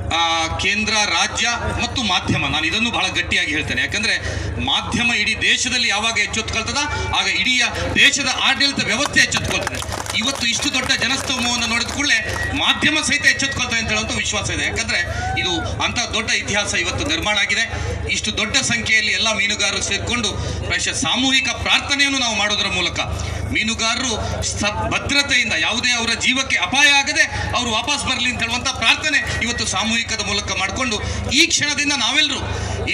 ಕೇಂದ್ರ, ರಾಜ್ಯ ಮತ್ತು ಮಾಧ್ಯಮ. ನಾನು ಇದನ್ನು ಬಹಳ ಗಟ್ಟಿಯಾಗಿ ಹೇಳ್ತೇನೆ. ಯಾಕಂದ್ರೆ ಮಾಧ್ಯಮ ಇಡೀ ದೇಶದಲ್ಲಿ ಯಾವಾಗ ಎಚ್ಚೆತ್ಕೊಳ್ತದ ಆಗ ಇಡೀ ದೇಶದ ಆಡಳಿತ ವ್ಯವಸ್ಥೆ ಎಚ್ಚೆತ್ಕೊಳ್ತದೆ ಇವತ್ತು ಇಷ್ಟು ದೊಡ್ಡ ಜನಸ್ತೋಮವನ್ನು ನೋಡಿದ ಕೂಡಲೇ ಮಾಧ್ಯಮ ಸಹಿತ ಎಚ್ಚೆತ್ಕೊಳ್ತದೆ ಅಂತ ಹೇಳುವಂಥ ವಿಶ್ವಾಸ ಇದೆ. ಯಾಕಂದ್ರೆ ಇದು ಅಂತ ದೊಡ್ಡ ಇತಿಹಾಸ ಇವತ್ತು ನಿರ್ಮಾಣ ಆಗಿದೆ. ಇಷ್ಟು ದೊಡ್ಡ ಸಂಖ್ಯೆಯಲ್ಲಿ ಎಲ್ಲ ಮೀನುಗಾರರು ಸೇರಿಕೊಂಡು ಪ್ರಾಯಶಃ ಸಾಮೂಹಿಕ ಪ್ರಾರ್ಥನೆಯನ್ನು ನಾವು ಮಾಡೋದರ ಮೂಲಕ ಮೀನುಗಾರರು ಭದ್ರತೆಯಿಂದ ಯಾವುದೇ ಅವರ ಜೀವಕ್ಕೆ ಅಪಾಯ ಆಗದೆ ಅವರು ವಾಪಸ್ ಬರಲಿ ಅಂತ ಹೇಳುವಂಥ ಪ್ರಾರ್ಥನೆ ಇವತ್ತು ಸಾಮೂಹಿಕದ ಮೂಲಕ ಮಾಡಿಕೊಂಡು ಈ ಕ್ಷಣದಿಂದ ನಾವೆಲ್ಲರೂ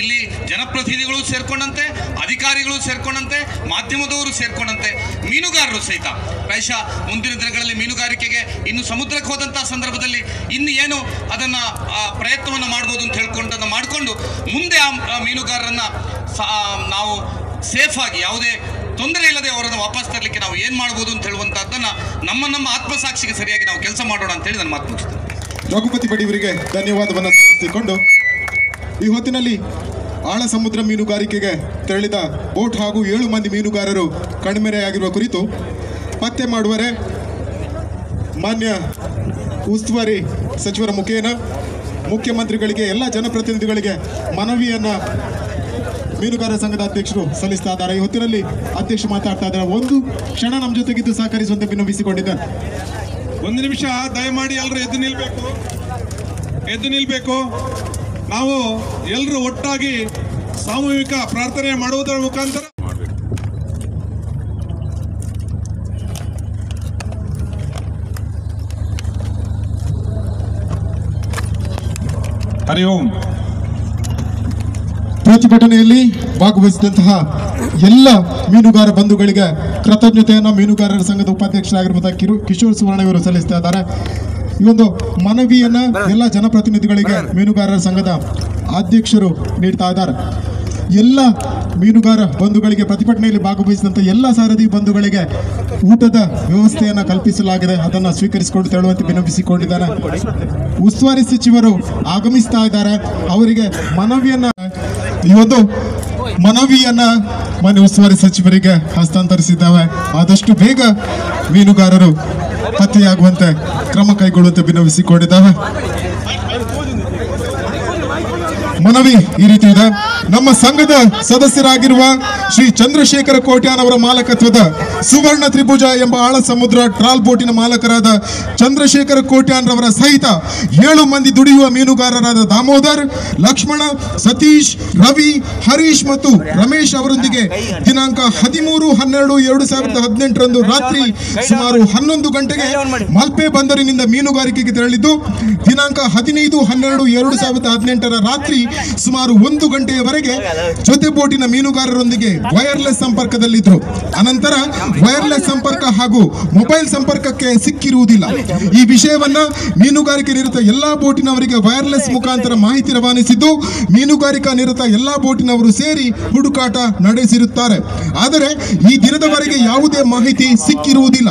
ಇಲ್ಲಿ ಜನಪ್ರತಿನಿಧಿಗಳು ಸೇರ್ಕೊಂಡಂತೆ, ಅಧಿಕಾರಿಗಳು ಸೇರ್ಕೊಂಡಂತೆ, ಮಾಧ್ಯಮದವರು ಸೇರ್ಕೊಂಡಂತೆ ಮೀನುಗಾರರು ಸಹಿತ. ಪ್ರಾಯಶಃ ಮುಂದಿನ ದಿನಗಳಲ್ಲಿ ಮೀನುಗಾರಿಕೆಗೆ ಇನ್ನು ಸಮುದ್ರಕ್ಕೆ ಹೋದಂಥ ಸಂದರ್ಭದಲ್ಲಿ ಇನ್ನು ಏನು ಅದನ್ನ ಪ್ರಯತ್ನವನ್ನು ಮಾಡ್ಬೋದು ಅಂತ ಹೇಳ್ಕೊಂಡನ್ನ ಮಾಡಿಕೊಂಡು ಮುಂದೆ ಆ ಮೀನುಗಾರರನ್ನ ನಾವು ಸೇಫ್ ಆಗಿ ಯಾವುದೇ ತೊಂದರೆ ಇಲ್ಲದೆ ಅವರನ್ನು ವಾಪಸ್ ತರಲಿಕ್ಕೆ ನಾವು ಏನು ಮಾಡ್ಬೋದು ಅಂತ ಹೇಳುವಂತಹದ್ದನ್ನ ನಮ್ಮ ನಮ್ಮ ಆತ್ಮಸಾಕ್ಷಿಗೆ ಸರಿಯಾಗಿ ನಾವು ಕೆಲಸ ಮಾಡೋಣ ಅಂತ ಹೇಳಿ ನನ್ನ ಮಾತು ಮುಗಿಸ್ತೇನೆ. ರಘುಪತಿ ಬಡಿ ಇವರಿಗೆ ಧನ್ಯವಾದವನ್ನು ಸಲ್ಲಿಸಿಕೊಂಡು ಈ ಹೊತ್ತಿನಲ್ಲಿ ಆಳ ಸಮುದ್ರ ಮೀನುಗಾರಿಕೆಗೆ ತೆರಳಿದ ಬೋಟ್ ಹಾಗೂ ಏಳು ಮಂದಿ ಮೀನುಗಾರರು ಕಣ್ಮೆರೆಯಾಗಿರುವ ಕುರಿತು ಪತ್ತೆ ಮಾಡುವರೆ ಮಾನ್ಯ ಉಸ್ತುವಾರಿ ಸಚಿವರ ಮುಖೇನ ಮುಖ್ಯಮಂತ್ರಿಗಳಿಗೆ, ಎಲ್ಲ ಜನಪ್ರತಿನಿಧಿಗಳಿಗೆ ಮನವಿಯನ್ನ ಮೀನುಗಾರರ ಸಂಘದ ಅಧ್ಯಕ್ಷರು ಸಲ್ಲಿಸ್ತಾ ಇದ್ದಾರೆ. ಈ ಹೊತ್ತಿನಲ್ಲಿ ಅಧ್ಯಕ್ಷರು ಮಾತಾಡ್ತಾ ಇದ್ದಾರೆ. ಒಂದು ಕ್ಷಣ ನಮ್ಮ ಜೊತೆಗಿದ್ದು ಸಹಕರಿಸುವಂತೆ ವಿನವಿಸಿಕೊಂಡಿದ್ದಾರೆ ಒಂದು ನಿಮಿಷ ದಯಮಾಡಿ ಎಲ್ಲರೂ ಎದ್ದು ನಿಲ್ಬೇಕು. ಎದ್ದು ನಿಲ್ಬೇಕು. ನಾವು ಎಲ್ಲರೂ ಒಟ್ಟಾಗಿ ಸಾಮೂಹಿಕ ಪ್ರಾರ್ಥನೆ ಮಾಡುವುದರ ಮುಖಾಂತರ ಹರಿ ಓಂ. ಪ್ರತಿಭಟನೆಯಲ್ಲಿ ಭಾಗವಹಿಸಿದಂತಹ ಎಲ್ಲ ಮೀನುಗಾರ ಬಂಧುಗಳಿಗೆ ಕೃತಜ್ಞತೆಯನ್ನು ಮೀನುಗಾರರ ಸಂಘದ ಉಪಾಧ್ಯಕ್ಷರಾಗಿರುವಂತಹ ಕಿರು, ಕಿಶೋರ್ ಸುವರ್ಣ ಇವರು ಸಲ್ಲಿಸ್ತಾ ಇದ್ದಾರೆ. ಈ ಒಂದು ಮನವಿಯನ್ನ ಎಲ್ಲ ಜನಪ್ರತಿನಿಧಿಗಳಿಗೆ ಮೀನುಗಾರರ ಸಂಘದ ಅಧ್ಯಕ್ಷರು ನೀಡ್ತಾ ಇದ್ದಾರೆ. ಎಲ್ಲ ಮೀನುಗಾರ ಬಂಧುಗಳಿಗೆ ಪ್ರತಿಭಟನೆಯಲ್ಲಿ ಭಾಗವಹಿಸಿದಂಥ ಎಲ್ಲ ಸಾರಥಿ ಬಂಧುಗಳಿಗೆ ಊಟದ ವ್ಯವಸ್ಥೆಯನ್ನು ಕಲ್ಪಿಸಲಾಗಿದೆ. ಅದನ್ನು ಸ್ವೀಕರಿಸಿಕೊಂಡು ತೆರಳುವಂತೆ ವಿನಂತಿಸಿಕೊಂಡಿದ್ದಾರೆ. ಉಸ್ತುವಾರಿ ಸಚಿವರು ಆಗಮಿಸ್ತಾ ಇದ್ದಾರೆ. ಅವರಿಗೆ ಮನವಿಯನ್ನ ಒಂದು ಮನವಿಯನ್ನ ಮಾನ್ಯ ಉಸ್ತುವಾರಿ ಸಚಿವರಿಗೆ ಹಸ್ತಾಂತರಿಸಿದ್ದಾವೆ. ಆದಷ್ಟು ಬೇಗ ಮೀನುಗಾರರು ಪತ್ತೆಯಾಗುವಂತೆ ಕ್ರಮ ಕೈಗೊಳ್ಳುವಂತೆ ವಿನವಿಸಿಕೊಂಡಿದ್ದಾವೆ ಮನವಿ ಈ ರೀತಿ ಇದೆ. ನಮ್ಮ ಸಂಘದ ಸದಸ್ಯರಾಗಿರುವ ಶ್ರೀ ಚಂದ್ರಶೇಖರ ಕೋಟ್ಯಾನ್ ಅವರ ಮಾಲಕತ್ವದ ಸುವರ್ಣ ತ್ರಿಭುಜ ಎಂಬ ಆಳ ಸಮುದ್ರ ಟ್ರಾಲ್ ಬೋಟಿನ ಮಾಲಕರಾದ ಚಂದ್ರಶೇಖರ ಕೋಟ್ಯಾನ್ ರವರ ಸಹಿತ ಏಳು ಮಂದಿ ದುಡಿಯುವ ಮೀನುಗಾರರಾದ ದಾಮೋದರ್, ಲಕ್ಷ್ಮಣ, ಸತೀಶ್, ರವಿ, ಹರೀಶ್ ಮತ್ತು ರಮೇಶ್ ಅವರೊಂದಿಗೆ ದಿನಾಂಕ ಹದಿಮೂರು, ಹನ್ನೆರಡು, ಎರಡು ಸಾವಿರದ ಹದಿನೆಂಟರಂದು ರಾತ್ರಿ ಸುಮಾರು ಹನ್ನೊಂದು ಗಂಟೆಗೆ ಮಲ್ಪೆ ಬಂದರಿನಿಂದ ಮೀನುಗಾರಿಕೆಗೆ ತೆರಳಿದ್ದು, ದಿನಾಂಕ ಹದಿನೈದು, ಹನ್ನೆರಡು, ಎರಡು ಸಾವಿರದ ಹದಿನೆಂಟರ ರಾತ್ರಿ ಸುಮಾರು ಒಂದು ಗಂಟೆಯವರೆಗೆ ಜೊತೆ ಬೋಟಿನ ಮೀನುಗಾರರೊಂದಿಗೆ ವೈರ್ಲೆಸ್ ಸಂಪರ್ಕದಲ್ಲಿದ್ದರು. ಅನಂತರ ವೈರ್ಲೆಸ್ ಸಂಪರ್ಕ ಹಾಗೂ ಮೊಬೈಲ್ ಸಂಪರ್ಕಕ್ಕೆ ಸಿಕ್ಕಿರುವುದಿಲ್ಲ. ಈ ವಿಷಯವನ್ನ ಮೀನುಗಾರಿಕೆ ನಿರತ ಎಲ್ಲಾ ಬೋಟಿನವರಿಗೆ ವೈರ್ಲೆಸ್ ಮುಖಾಂತರ ಮಾಹಿತಿ ರವಾನಿಸಿದ್ದು, ಮೀನುಗಾರಿಕಾ ನಿರತ ಎಲ್ಲಾ ಬೋಟಿನವರು ಸೇರಿ ಹುಡುಕಾಟ ನಡೆಸಿರುತ್ತಾರೆ. ಆದರೆ ಈ ದಿನದವರೆಗೆ ಯಾವುದೇ ಮಾಹಿತಿ ಸಿಕ್ಕಿರುವುದಿಲ್ಲ.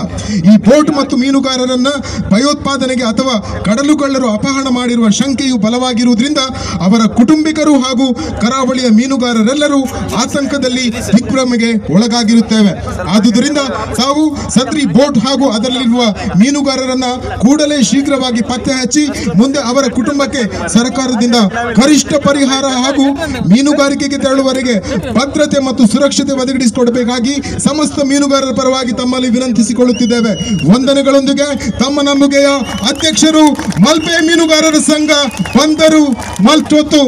ಈ ಬೋಟ್ ಮತ್ತು ಮೀನುಗಾರರನ್ನ ಭಯೋತ್ಪಾದನೆಗೆ ಅಥವಾ ಕಡಲುಗಳ್ಳರು ಅಪಹರಣ ಮಾಡಿರುವ ಶಂಕೆಯು ಬಲವಾಗಿರುವುದರಿಂದ ಅವರ ಕುಟುಂಬ ಕುಟುಂಬಿಕರು ಹಾಗೂ ಕರಾವಳಿಯ ಮೀನುಗಾರರೆಲ್ಲರೂ ಆತಂಕದಲ್ಲಿ ದಿಗ್ಭ್ರಮೆಗೆ ಒಳಗಾಗಿರುತ್ತೇವೆ. ಆದುದರಿಂದ ತಾವು ಸದ್ರಿ ಬೋಟ್ ಹಾಗೂ ಅದರಲ್ಲಿರುವ ಮೀನುಗಾರರನ್ನ ಕೂಡಲೇ ಶೀಘ್ರವಾಗಿ ಪತ್ತೆ ಹಚ್ಚಿ ಮುಂದೆ ಅವರ ಕುಟುಂಬಕ್ಕೆ ಸರ್ಕಾರದಿಂದ ಗರಿಷ್ಠ ಪರಿಹಾರ ಹಾಗೂ ಮೀನುಗಾರಿಕೆಗೆ ತೆರಳುವವರೆಗೆ ಭದ್ರತೆ ಮತ್ತು ಸುರಕ್ಷತೆ ಒದಗಿಸಿಕೊಡಬೇಕಾಗಿ ಸಮಸ್ತ ಮೀನುಗಾರರ ಪರವಾಗಿ ತಮ್ಮಲ್ಲಿ ವಿನಂತಿಸಿಕೊಳ್ಳುತ್ತಿದ್ದೇವೆ. ವಂದನೆಗಳೊಂದಿಗೆ ತಮ್ಮ ನಂಬಿಕೆಯ ಅಧ್ಯಕ್ಷರು ಮಲ್ಪೆ ಮೀನುಗಾರರ ಸಂಘ ಬಂದರು. ಮಲ್ಟೊತ್ತು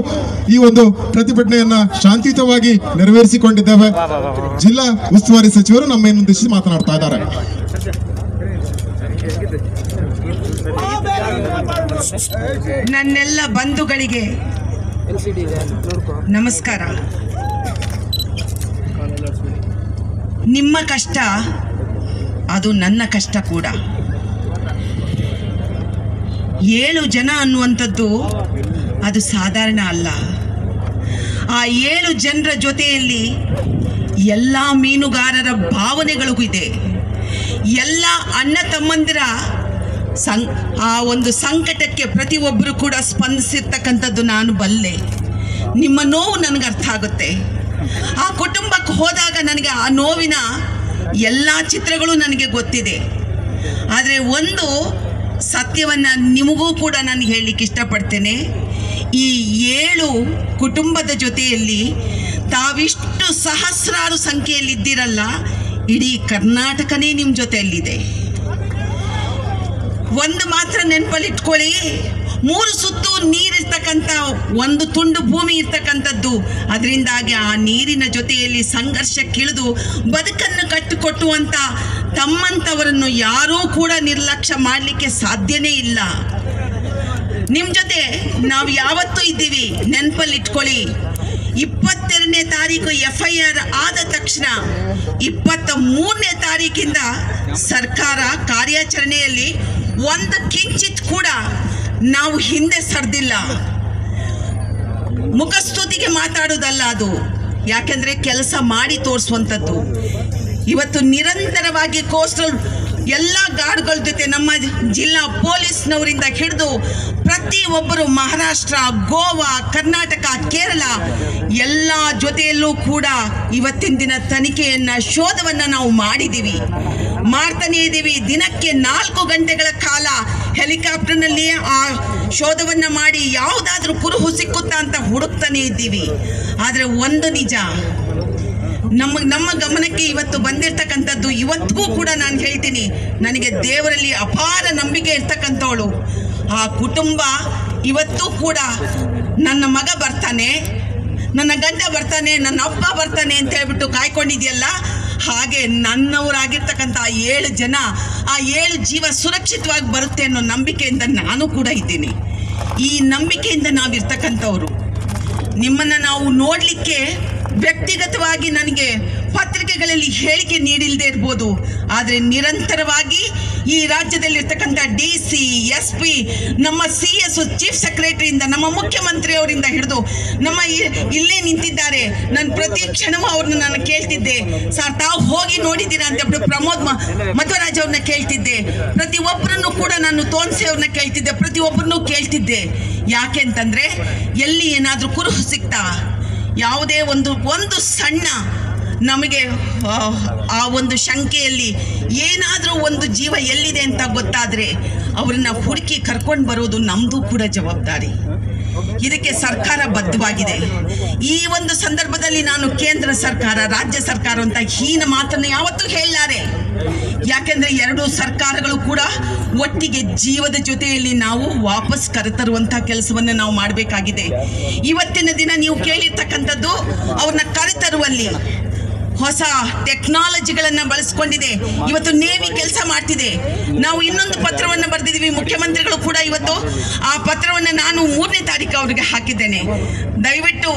ಈ ಒಂದು ಪ್ರತಿಭಟನೆಯನ್ನ ಶಾಂತಿಯುತವಾಗಿ ನೆರವೇರಿಸಿಕೊಂಡಿದ್ದೇವೆ. ಜಿಲ್ಲಾ ಉಸ್ತುವಾರಿ ಸಚಿವರು ನಮ್ಮ ಉದ್ದೇಶಿಸಿ ಮಾತನಾಡ್ತಾ ಇದ್ದಾರೆ. ನನ್ನೆಲ್ಲ ಬಂಧುಗಳಿಗೆ ನಮಸ್ಕಾರ. ನಿಮ್ಮ ಕಷ್ಟ ಅದು ನನ್ನ ಕಷ್ಟ ಕೂಡ. ಏಳು ಜನ ಅನ್ನುವಂಥದ್ದು ಅದು ಸಾಧಾರಣ ಅಲ್ಲ. ಆ ಏಳು ಜನರ ಜೊತೆಯಲ್ಲಿ ಎಲ್ಲ ಮೀನುಗಾರರ ಭಾವನೆಗಳಿಗೂ ಇದೆ. ಎಲ್ಲ ಅಣ್ಣ ತಮ್ಮಂದಿರ ಸಂ, ಆ ಒಂದು ಸಂಕಟಕ್ಕೆ ಪ್ರತಿಯೊಬ್ಬರು ಕೂಡ ಸ್ಪಂದಿಸಿರ್ತಕ್ಕಂಥದ್ದು ನಾನು ಬಲ್ಲೆ. ನಿಮ್ಮ ನೋವು ನನಗೆ ಅರ್ಥ ಆಗುತ್ತೆ. ಆ ಕುಟುಂಬಕ್ಕೆ ಹೋದಾಗ ನನಗೆ ಆ ನೋವಿನ ಎಲ್ಲ ಚಿತ್ರಗಳು ನನಗೆ ಗೊತ್ತಿದೆ. ಆದರೆ ಒಂದು ಸತ್ಯವನ್ನು ನಿಮಗೂ ಕೂಡ ನಾನು ಹೇಳಲಿಕ್ಕೆ ಇಷ್ಟಪಡ್ತೇನೆ. ಈ ಏಳು ಕುಟುಂಬದ ಜೊತೆಯಲ್ಲಿ ತಾವಿಷ್ಟು ಸಹಸ್ರಾರು ಸಂಖ್ಯೆಯಲ್ಲಿದ್ದೀರಲ್ಲ, ಇಡೀ ಕರ್ನಾಟಕನೇ ನಿಮ್ಮ ಜೊತೆಯಲ್ಲಿದೆ. ಒಂದು ಮಾತ್ರ ನೆನಪಲ್ಲಿಟ್ಕೊಳ್ಳಿ, ಮೂರು ಸುತ್ತು ನೀರಿರ್ತಕ್ಕಂಥ ಒಂದು ತುಂಡು ಭೂಮಿ ಇರ್ತಕ್ಕಂಥದ್ದು, ಅದರಿಂದಾಗಿ ಆ ನೀರಿನ ಜೊತೆಯಲ್ಲಿ ಸಂಘರ್ಷಕ್ಕಿಳಿದು ಬದುಕನ್ನು ಕಟ್ಟಿಕೊಟ್ಟುವಂಥ ತಮ್ಮಂಥವರನ್ನು ಯಾರೂ ಕೂಡ ನಿರ್ಲಕ್ಷ್ಯ ಮಾಡಲಿಕ್ಕೆ ಸಾಧ್ಯನೇ ಇಲ್ಲ. ನಿಮ್ಮ ಜೊತೆ ನಾವು ಯಾವತ್ತೂ ಇದ್ದೀವಿ. ನೆನಪಲ್ಲಿ ಇಟ್ಕೊಳ್ಳಿ. ಇಪ್ಪತ್ತೆರಡನೇ ತಾರೀಕು ಎಫ್ ಐ ಆರ್ ಆದ ತಕ್ಷಣ ಇಪ್ಪತ್ತ ಮೂರನೇ ತಾರೀಕಿಂದ ಸರ್ಕಾರ ಕಾರ್ಯಾಚರಣೆಯಲ್ಲಿ ಒಂದು ಕಿಂಚಿತ್ ಕೂಡ ನಾವು ಹಿಂದೆ ಸರಿದಿಲ್ಲ. ಮುಖಸ್ತುತಿಗೆ ಮಾತಾಡೋದಲ್ಲ ಅದು. ಯಾಕೆಂದ್ರೆ ಕೆಲಸ ಮಾಡಿ ತೋರಿಸುವಂಥದ್ದು. ಇವತ್ತು ನಿರಂತರವಾಗಿ ಕೋಸ್ಟಲ್ ಎಲ್ಲ ಗಾರ್ಡ್ಗಳ ಜೊತೆ ನಮ್ಮ ಜಿಲ್ಲಾ ಪೊಲೀಸ್ನವರಿಂದ ಹಿಡಿದು ಪ್ರತಿಯೊಬ್ಬರು ಮಹಾರಾಷ್ಟ್ರ, ಗೋವಾ, ಕರ್ನಾಟಕ, ಕೇರಳ ಎಲ್ಲ ಜೊತೆಯಲ್ಲೂ ಕೂಡ ಇವತ್ತಿನ ದಿನ ತನಿಖೆಯನ್ನ, ಶೋಧವನ್ನ ನಾವು ಮಾಡಿದ್ದೀವಿ. ಮಾಡ್ತಾನೇ ಇದ್ದೀವಿ ದಿನಕ್ಕೆ ನಾಲ್ಕು ಗಂಟೆಗಳ ಕಾಲ ಹೆಲಿಕಾಪ್ಟರ್ನಲ್ಲಿ ಆ ಶೋಧವನ್ನ ಮಾಡಿ ಯಾವುದಾದ್ರೂ ಕುರುಹು ಸಿಕ್ಕುತ್ತಾ ಅಂತ ಹುಡುಕ್ತಾನೆ ಇದ್ದೀವಿ. ಆದರೆ ಒಂದು ನಿಜ ನಮ್ಮ ನಮ್ಮ ಗಮನಕ್ಕೆ ಇವತ್ತು ಬಂದಿರ್ತಕ್ಕಂಥದ್ದು, ಇವತ್ತಿಗೂ ಕೂಡ ನಾನು ಹೇಳ್ತೀನಿ. ನನಗೆ ದೇವರಲ್ಲಿ ಅಪಾರ ನಂಬಿಕೆ ಇರ್ತಕ್ಕಂಥವಳು. ಆ ಕುಟುಂಬ ಇವತ್ತು ಕೂಡ ನನ್ನ ಮಗ ಬರ್ತಾನೆ, ನನ್ನ ಗಂಡ ಬರ್ತಾನೆ, ನನ್ನ ಅಪ್ಪ ಬರ್ತಾನೆ ಅಂತ ಹೇಳ್ಬಿಟ್ಟು ಕಾಯ್ಕೊಂಡಿದೆಯಲ್ಲ? ಹಾಗೆ ನನ್ನವರಾಗಿರ್ತಕ್ಕಂಥ ಆ ಏಳು ಜನ, ಆ ಏಳು ಜೀವ ಸುರಕ್ಷಿತವಾಗಿ ಬರುತ್ತೆ ಅನ್ನೋ ನಂಬಿಕೆಯಿಂದ ನಾನು ಕೂಡ ಇದ್ದೀನಿ. ಈ ನಂಬಿಕೆಯಿಂದ ನಾವಿರ್ತಕ್ಕಂಥವ್ರು. ನಿಮ್ಮನ್ನು ನಾವು ನೋಡಲಿಕ್ಕೆ ವ್ಯಕ್ತಿಗತವಾಗಿ ನನಗೆ ಪತ್ರಿಕೆಗಳಲ್ಲಿ ಹೇಳಿಕೆ ನೀಡಿಲ್ಲದೆ ಇರ್ಬೋದು. ಆದರೆ ನಿರಂತರವಾಗಿ ಈ ರಾಜ್ಯದಲ್ಲಿರ್ತಕ್ಕಂಥ ಡಿ ಸಿ, ಎಸ್ ಪಿ, ನಮ್ಮ ಸಿ ಎಸ್ ಚೀಫ್ ಸೆಕ್ರೆಟರಿಯಿಂದ ನಮ್ಮ ಮುಖ್ಯಮಂತ್ರಿಯವರಿಂದ ಹಿಡಿದು ನಮ್ಮ ಇಲ್ಲೇ ನಿಂತಿದ್ದಾರೆ. ನಾನು ಪ್ರತಿ ಕ್ಷಣವೂ ಅವ್ರನ್ನ ನಾನು ಕೇಳ್ತಿದ್ದೆ. ಸರ್, ತಾವು ಹೋಗಿ ನೋಡಿದ್ದೀರಾ ಅಂತ ಹೇಳ್ಬಿಟ್ಟು ಪ್ರಮೋದ್ ಮಧ್ವರಾಜ್ ಅವ್ರನ್ನ ಕೇಳ್ತಿದ್ದೆ. ಪ್ರತಿ ಒಬ್ಬರನ್ನು ಕೂಡ ನಾನು ತೋನ್ಸಿ ಅವ್ರನ್ನ ಕೇಳ್ತಿದ್ದೆ. ಪ್ರತಿ ಒಬ್ಬರನ್ನು ಕೇಳ್ತಿದ್ದೆ. ಯಾಕೆ ಅಂತಂದ್ರೆ ಎಲ್ಲಿ ಏನಾದರೂ ಕುರುಹು ಸಿಗ್ತಾ, ಯಾವುದೇ ಒಂದು ಒಂದು ಸಣ್ಣ ನಮಗೆ ಆ, ಒಂದು ಶಂಕೆಯಲ್ಲಿ ಏನಾದರೂ ಒಂದು ಜೀವ ಎಲ್ಲಿದೆ ಅಂತ ಗೊತ್ತಾದರೆ ಅವ್ರನ್ನ ಹುಡುಕಿ ಕರ್ಕೊಂಡು ಬರೋದು ನಮ್ಮದು ಕೂಡ ಜವಾಬ್ದಾರಿ. ಇದಕ್ಕೆ ಸರ್ಕಾರ ಬದ್ಧವಾಗಿದೆ. ಈ ಒಂದು ಸಂದರ್ಭದಲ್ಲಿ ನಾನು ಕೇಂದ್ರ ಸರ್ಕಾರ ರಾಜ್ಯ ಸರ್ಕಾರ ಅಂತ ಹೀನ ಮಾತನ್ನು ಯಾವತ್ತೂ ಹೇಳಲಾರೆ. ಯಾಕೆಂದರೆ ಎರಡು ಸರ್ಕಾರಗಳು ಕೂಡ ಒಟ್ಟಿಗೆ ಜೀವದ ಜೊತೆಯಲ್ಲಿ ನಾವು ವಾಪಸ್ ಕರೆತರುವಂಥ ಕೆಲಸವನ್ನು ನಾವು ಮಾಡಬೇಕಾಗಿದೆ. ಇವತ್ತಿನ ದಿನ ನೀವು ಕೇಳಿರ್ತಕ್ಕಂಥದ್ದು ಅವ್ರನ್ನ ಕರೆತರುವಲ್ಲಿ ಹೊಸ ಟೆಕ್ನಾಲಜಿಗಳನ್ನು ಬಳಸ್ಕೊಂಡಿದೆ. ಇವತ್ತು ನೇವಿ ಕೆಲಸ ಮಾಡ್ತಿದೆ. ನಾವು ಇನ್ನೊಂದು ಪತ್ರವನ್ನು ಬರೆದಿದ್ದೀವಿ. ಮುಖ್ಯಮಂತ್ರಿಗಳು ಕೂಡ ಇವತ್ತು ಆ ಪತ್ರವನ್ನು ನಾನು ಮೂರನೇ ತಾರೀಕು ಅವರಿಗೆ ಹಾಕಿದ್ದೇನೆ. ದಯವಿಟ್ಟು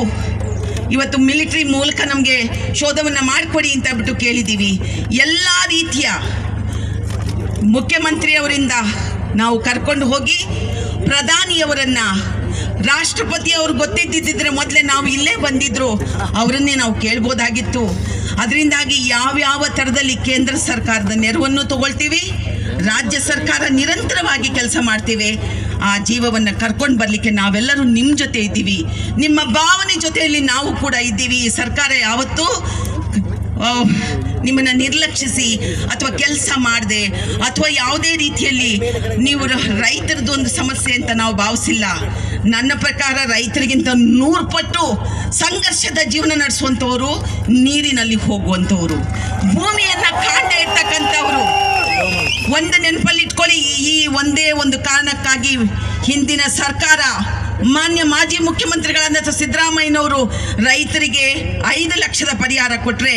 ಇವತ್ತು ಮಿಲಿಟರಿ ಮೂಲಕ ನಮಗೆ ಶೋಧವನ್ನು ಮಾಡಿಕೊಡಿ ಅಂತ ಬಿಟ್ಟು ಕೇಳಿದ್ದೀವಿ. ಎಲ್ಲ ರೀತಿಯ ಮುಖ್ಯಮಂತ್ರಿಯವರಿಂದ ನಾವು ಕರ್ಕೊಂಡು ಹೋಗಿ ಪ್ರಧಾನಿಯವರನ್ನ ರಾಷ್ಟ್ರಪತಿ ಅವರು ಗೊತ್ತಿದ್ದಿದ್ರೆ ಮೊದಲೇ ನಾವು ಇಲ್ಲೇ ಬಂದಿದ್ರು. ಅವರನ್ನೇ ನಾವು ಕೇಳ್ಬೋದಾಗಿತ್ತು. ಅದರಿಂದಾಗಿ ಯಾವ್ಯಾವ ಥರದಲ್ಲಿ ಕೇಂದ್ರ ಸರ್ಕಾರದ ನೆರವನ್ನು ತಗೊಳ್ತೀವಿ, ರಾಜ್ಯ ಸರ್ಕಾರ ನಿರಂತರವಾಗಿ ಕೆಲಸ ಮಾಡ್ತೀವಿ, ಆ ಜೀವವನ್ನು ಕರ್ಕೊಂಡು ಬರಲಿಕ್ಕೆ ನಾವೆಲ್ಲರೂ ನಿಮ್ಮ ಜೊತೆ ಇದ್ದೀವಿ. ನಿಮ್ಮ ಭಾವನೆ ಜೊತೆಯಲ್ಲಿ ನಾವು ಕೂಡ ಇದ್ದೀವಿ. ಈ ಸರ್ಕಾರ ಯಾವತ್ತೂ ನಿಮ್ಮನ್ನು ನಿರ್ಲಕ್ಷಿಸಿ ಅಥವಾ ಕೆಲಸ ಮಾಡದೆ ಅಥವಾ ಯಾವುದೇ ರೀತಿಯಲ್ಲಿ ನೀವು ರೈತರದ್ದು ಒಂದು ಸಮಸ್ಯೆ ಅಂತ ನಾವು ಭಾವಿಸಿಲ್ಲ. ನನ್ನ ಪ್ರಕಾರ ರೈತರಿಗಿಂತ ನೂರು ಪಟ್ಟು ಸಂಘರ್ಷದ ಜೀವನ ನಡೆಸುವಂಥವರು ನೀರಿನಲ್ಲಿ ಹೋಗುವಂಥವರು ಭೂಮಿಯನ್ನು ಕಾಣದೇ ಇರ್ತಕ್ಕಂಥವರು ಒಂದು ನೆನಪಲ್ಲಿ ಇಟ್ಕೊಳ್ಳಿ, ಈ ಒಂದೇ ಒಂದು ಕಾರಣಕ್ಕಾಗಿ ಹಿಂದಿನ ಸರ್ಕಾರ ಮಾನ್ಯ ಮಾಜಿ ಮುಖ್ಯಮಂತ್ರಿಗಳಾದ ಸಿದ್ದರಾಮಯ್ಯನವರು ರೈತರಿಗೆ ಐದು ಲಕ್ಷದ ಪರಿಹಾರ ಕೊಟ್ಟರೆ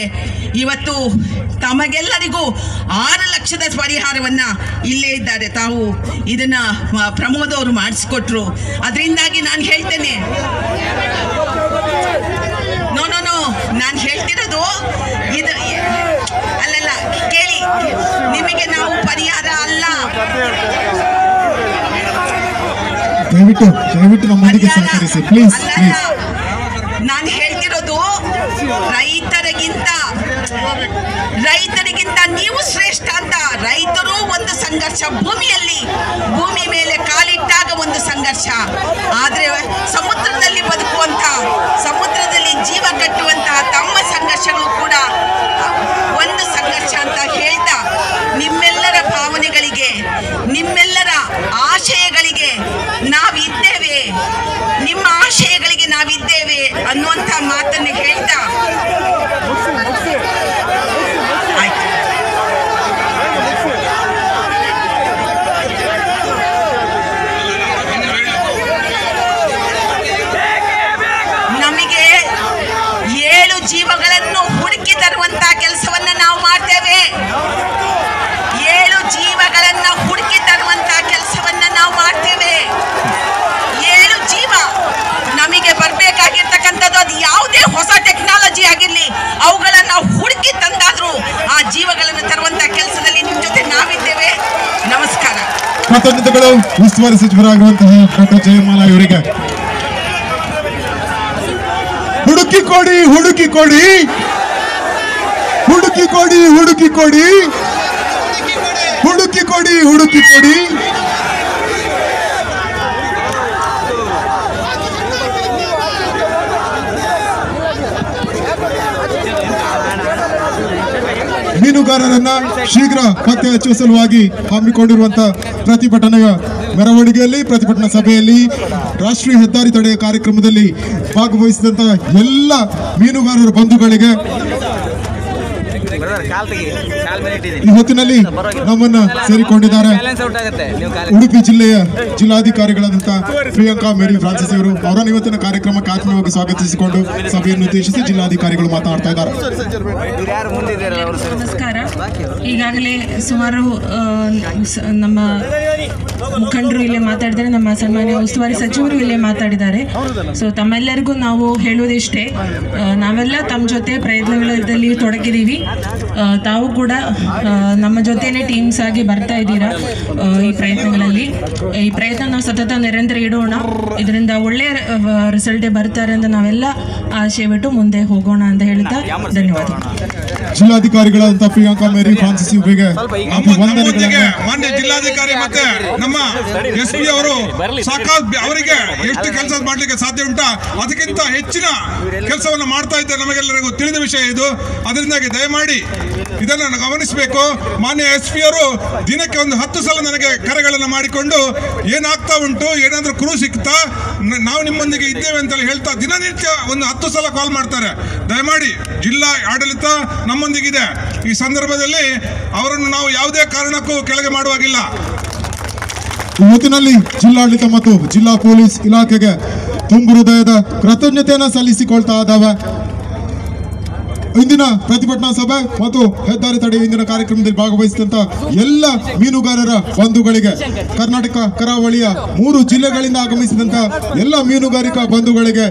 ಇವತ್ತು ತಮಗೆಲ್ಲರಿಗೂ ಆರು ಲಕ್ಷದ ಪರಿಹಾರವನ್ನು ಇಲ್ಲೇ ಇದ್ದಾರೆ. ತಾವು ಇದನ್ನು ಪ್ರಮೋದ್ ಅವರು ಮಾಡಿಸ್ಕೊಟ್ರು. ಅದರಿಂದಾಗಿ ನಾನು ಹೇಳ್ತೇನೆ. ನೋ ನೋ ನೋ ನಾನು ಹೇಳ್ತಿರೋದು ಇದು ಅಲ್ಲಲ್ಲ, ಕೇಳಿ. ನಿಮಗೆ ನಾವು ಪರಿಹಾರ ಅಲ್ಲ. ದಯವಿಟ್ಟು ದಯವಿಟ್ಟು ನಮ್ಮೊಂದಿಗೆ ಸಹಕರಿಸಿ. ಪ್ಲೀಸ್ ಪ್ಲೀಸ್ ನಾನು ಹೇಳ್ತಿರೋದು ರೈತರಿಗಿಂತ ರೈತರಿಗಿಂತ ನೀವು ಶ್ರೇಷ್ಠ ಅಂತ. ರೈತರು ಒಂದು ಸಂಘರ್ಷ ಭೂಮಿಯಲ್ಲಿ ಭೂಮಿ ಮೇಲೆ ಕಾಲಿಟ್ಟಾಗ ಒಂದು ಸಂಘರ್ಷ. ಆದ್ರೆ ಸಮುದ್ರದಲ್ಲಿ ಬದುಕುವಂತ ಸಮುದ್ರದಲ್ಲಿ ಜೀವ ಕಟ್ಟುವಂತಹ ತಮ್ಮ ಸಂಘರ್ಷಗಳು ಕೂಡ ಒಂದು ಸಂಘರ್ಷ ಅಂತ ಹೇಳ್ತಾ ನಿಮ್ಮೆಲ್ಲರ ಭಾವನೆಗಳಿಗೆ ನಿಮ್ಮೆಲ್ಲರ ಆಶಯಗಳಿಗೆ ನಾವಿದ್ದೇವೆ ನಿಮ್ಮ ಆಶಯಗಳಿಗೆ ನಾವಿದ್ದೇವೆ ಅನ್ನುವಂಥ ಮಾತನ್ನು ಹೇಳ್ತಾ ಆಯ್ತು ನಮಗೆ ಏಳು ಜೀವಗಳನ್ನು ಹುಡುಕಿ ತರುವಂತ ಕೆಲಸವನ್ನ ನಾವು ಮಾಡ್ತೇವೆ ಏಳು ಜೀವಗಳನ್ನ ಹುಡುಕಿ ತರುವಂತ ಕೆಲಸವನ್ನ ನಾವು ಮಾಡ್ತೇವೆ ಏಳು ಜೀವ ನಮಗೆ ಬರಬೇಕಾಗಿರ್ತಕ್ಕಂಥದ್ದು ಅದು ಯಾವುದೇ ಹೊಸ ಟೆಕ್ನಾಲಜಿ ಆಗಿರಲಿ ಅವುಗಳನ್ನ ಹುಡುಕಿ ತಂದಾದ್ರೂ ಆ ಜೀವಗಳನ್ನು ತರುವಂತ ಕೆಲಸದಲ್ಲಿ ನಿಮ್ಮ ಜೊತೆ ನಾವಿದ್ದೇವೆ. ನಮಸ್ಕಾರ. ಕೃತಜ್ಞತೆಗಳು ಉಸ್ತುವಾರಿ ಸಚಿವರಾಗಿರುವಂತಹ ಡಾಕ್ಟರ್ ಜಯಮಾಲಾ ಇವರಿಗೆ ಹುಡುಕಿ ಕೊಡಿ ಹುಡುಕಿ ಕೊಡಿ. ಹುಡುಕಿ ಕೊಡಿ ಹುಡುಕಿ ಕೊಡಿ. ಹುಡುಕಿ ಕೊಡಿ ಹುಡುಕಿ ಕೊಡಿ. ಮೀನುಗಾರರನ್ನ ಶೀಘ್ರ ಪತ್ತೆ ಹಚ್ಚುವ ಸಲುವಾಗಿ ಹಮ್ಮಿಕೊಂಡಿರುವಂತಹ ಪ್ರತಿಭಟನೆಯ ಮೆರವಣಿಗೆಯಲ್ಲಿ, ಪ್ರತಿಭಟನಾ ಸಭೆಯಲ್ಲಿ, ರಾಷ್ಟ್ರೀಯ ಹೆದ್ದಾರಿ ತಡೆಯ ಕಾರ್ಯಕ್ರಮದಲ್ಲಿ ಭಾಗವಹಿಸಿದಂತಹ ಎಲ್ಲ ಮೀನುಗಾರರ ಬಂಧುಗಳಿಗೆ ಈ ಹೊತ್ತಿನಲ್ಲಿ ನಮ್ಮನ್ನ ಸೇರಿಕೊಂಡಿದ್ದಾರೆ. ಉಡುಪಿ ಜಿಲ್ಲೆಯ ಜಿಲ್ಲಾಧಿಕಾರಿಗಳಾದಂತಹ ಪ್ರಿಯಾಂಕಾ ಮೇರಿ ಫ್ರಾನ್ಸಿಸ್ ಅವರು ಅವರನ್ನು ಇವತ್ತಿನ ಕಾರ್ಯಕ್ರಮಕ್ಕೆ ಆತ್ಮೀಯವಾಗಿ ಸ್ವಾಗತಿಸಿಕೊಂಡು ಸಭೆಯನ್ನು ಉದ್ದೇಶಿಸಿ ಜಿಲ್ಲಾಧಿಕಾರಿಗಳು ಮಾತನಾಡ್ತಾ ಇದ್ದಾರೆ. ನಮಸ್ಕಾರ. ಈಗಾಗಲೇ ಸುಮಾರು ಆ, ನಮ್ಮ ಮುಖಂಡರು ಇಲ್ಲೇ ಮಾತಾಡಿದ್ದಾರೆ. ನಮ್ಮ ಸನ್ಮಾನ್ಯ ಉಸ್ತುವಾರಿ ಸಚಿವರು ಇಲ್ಲೇ ಮಾತಾಡಿದ್ದಾರೆ. ಸೊ ತಮ್ಮೆಲ್ಲರಿಗೂ ನಾವು ಹೇಳುವುದಿಷ್ಟೇ ನಾವೆಲ್ಲ ತಮ್ಮ ಜೊತೆ ಪ್ರಯತ್ನಗಳಲ್ಲಿ ತೊಡಗಿದ್ದೀವಿ. ತಾವು ಕೂಡ ನಮ್ಮ ಜೊತೆನೇ ಟೀಮ್ಸ್ ಆಗಿ ಬರ್ತಾ ಇದ್ದೀರಾ ಈ ಪ್ರಯತ್ನಗಳಲ್ಲಿ? ಈ ಪ್ರಯತ್ನ ನಾವು ಸತತ ನಿರಂತರ ಇಡೋಣ. ಇದರಿಂದ ಒಳ್ಳೆಯ ರಿಸಲ್ಟೇ ಬರ್ತಾರೆ ಅಂತ ನಾವೆಲ್ಲ ಆಶೆ ಬಿಟ್ಟು ಮುಂದೆ ಹೋಗೋಣ ಅಂತ ಹೇಳ್ತಾ ಧನ್ಯವಾದ ಜಿಲ್ಲಾಧಿಕಾರಿಗಳಾದಂತಹ ಪ್ರಿಯಾಂಕಾ ಮೇರಿ ಫ್ರಾನ್ಸಿಸ್ ಇವರಿಗೆ ಮಾನ್ಯ ಜಿಲ್ಲಾಧಿಕಾರಿ ಮತ್ತೆ ನಮ್ಮ ಎಸ್ ಪಿ ಅವರು ಅವರಿಗೆ ಎಷ್ಟು ಕೆಲಸ ಮಾಡ್ಲಿಕ್ಕೆ ಸಾಧ್ಯ ಉಂಟಾ? ಅದಕ್ಕಿಂತ ಹೆಚ್ಚಿನ ಕೆಲಸವನ್ನು ಮಾಡ್ತಾ ಇದ್ದಾರೆ ನಮಗೆಲ್ಲರಿಗೂ. ತಿಳಿದ ವಿಷಯ ಇದು. ಅದರಿಂದಾಗಿ ದಯಮಾಡಿ ಇದನ್ನು ಗಮನಿಸಬೇಕು. ಮಾನ್ಯ ಎಸ್ ಪಿ ಅವರು ದಿನಕ್ಕೆ ಒಂದು ಹತ್ತು ಸಲ ನನಗೆ ಕರೆಗಳನ್ನು ಮಾಡಿಕೊಂಡು ಏನಾಗ್ತಾ ಉಂಟು, ಏನಾದರೂ ಕ್ರೂ ಸಿಗ್ತಾ ನಾವು ನಿಮ್ಮೊಂದಿಗೆ ಇದ್ದೇವೆ ಅಂತ ಹೇಳ್ತಾ ದಿನನಿತ್ಯ ಒಂದು ಹತ್ತು ಸಲ ಕಾಲ್ ಮಾಡ್ತಾರೆ. ದಯಮಾಡಿ ಜಿಲ್ಲಾ ಆಡಳಿತ ನಮ್ಮೊಂದಿಗಿದೆ. ಈ ಸಂದರ್ಭದಲ್ಲಿ ಅವರನ್ನು ನಾವು ಯಾವುದೇ ಕಾರಣಕ್ಕೂ ಕೆಳಗೆ ಮಾಡುವಾಗಿಲ್ಲ. ಇವತ್ತಿನಲ್ಲಿ ಜಿಲ್ಲಾಡಳಿತ ಮತ್ತು ಜಿಲ್ಲಾ ಪೊಲೀಸ್ ಇಲಾಖೆಗೆ ತುಂಬು ಹೃದಯದ ಕೃತಜ್ಞತೆಯನ್ನು ಸಲ್ಲಿಸಿಕೊಳ್ತಾ ಇದ್ದಾವೆ. ಇಂದಿನ ಪ್ರತಿಭಟನಾ ಸಭೆ ಮತ್ತು ಹೆದ್ದಾರಿ ತಡೆ ಇಂದಿನ ಕಾರ್ಯಕ್ರಮದಲ್ಲಿ ಭಾಗವಹಿಸಿದಂತ ಎಲ್ಲ ಮೀನುಗಾರರ ಬಂಧುಗಳಿಗೆ, ಕರ್ನಾಟಕ ಕರಾವಳಿಯ ಮೂರು ಜಿಲ್ಲೆಗಳಿಂದ ಆಗಮಿಸಿದಂತ ಎಲ್ಲ ಮೀನುಗಾರಿಕಾ ಬಂಧುಗಳಿಗೆ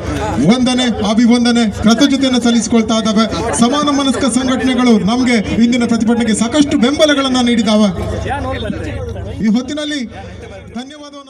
ವಂದನೆ, ಅಭಿವಂದನೆ, ಕೃತಜ್ಞತೆಯನ್ನು ಸಲ್ಲಿಸಿಕೊಳ್ತಾ ಇದ್ದಾವೆ. ಸಮಾನ ಮನಸ್ಕ ಸಂಘಟನೆಗಳು ನಮಗೆ ಇಂದಿನ ಪ್ರತಿಭಟನೆಗೆ ಸಾಕಷ್ಟು ಬೆಂಬಲಗಳನ್ನು ನೀಡಿದಾವೆ ಈ ಹೊತ್ತಿನಲ್ಲಿ ಅರ್ಪಿಸಿ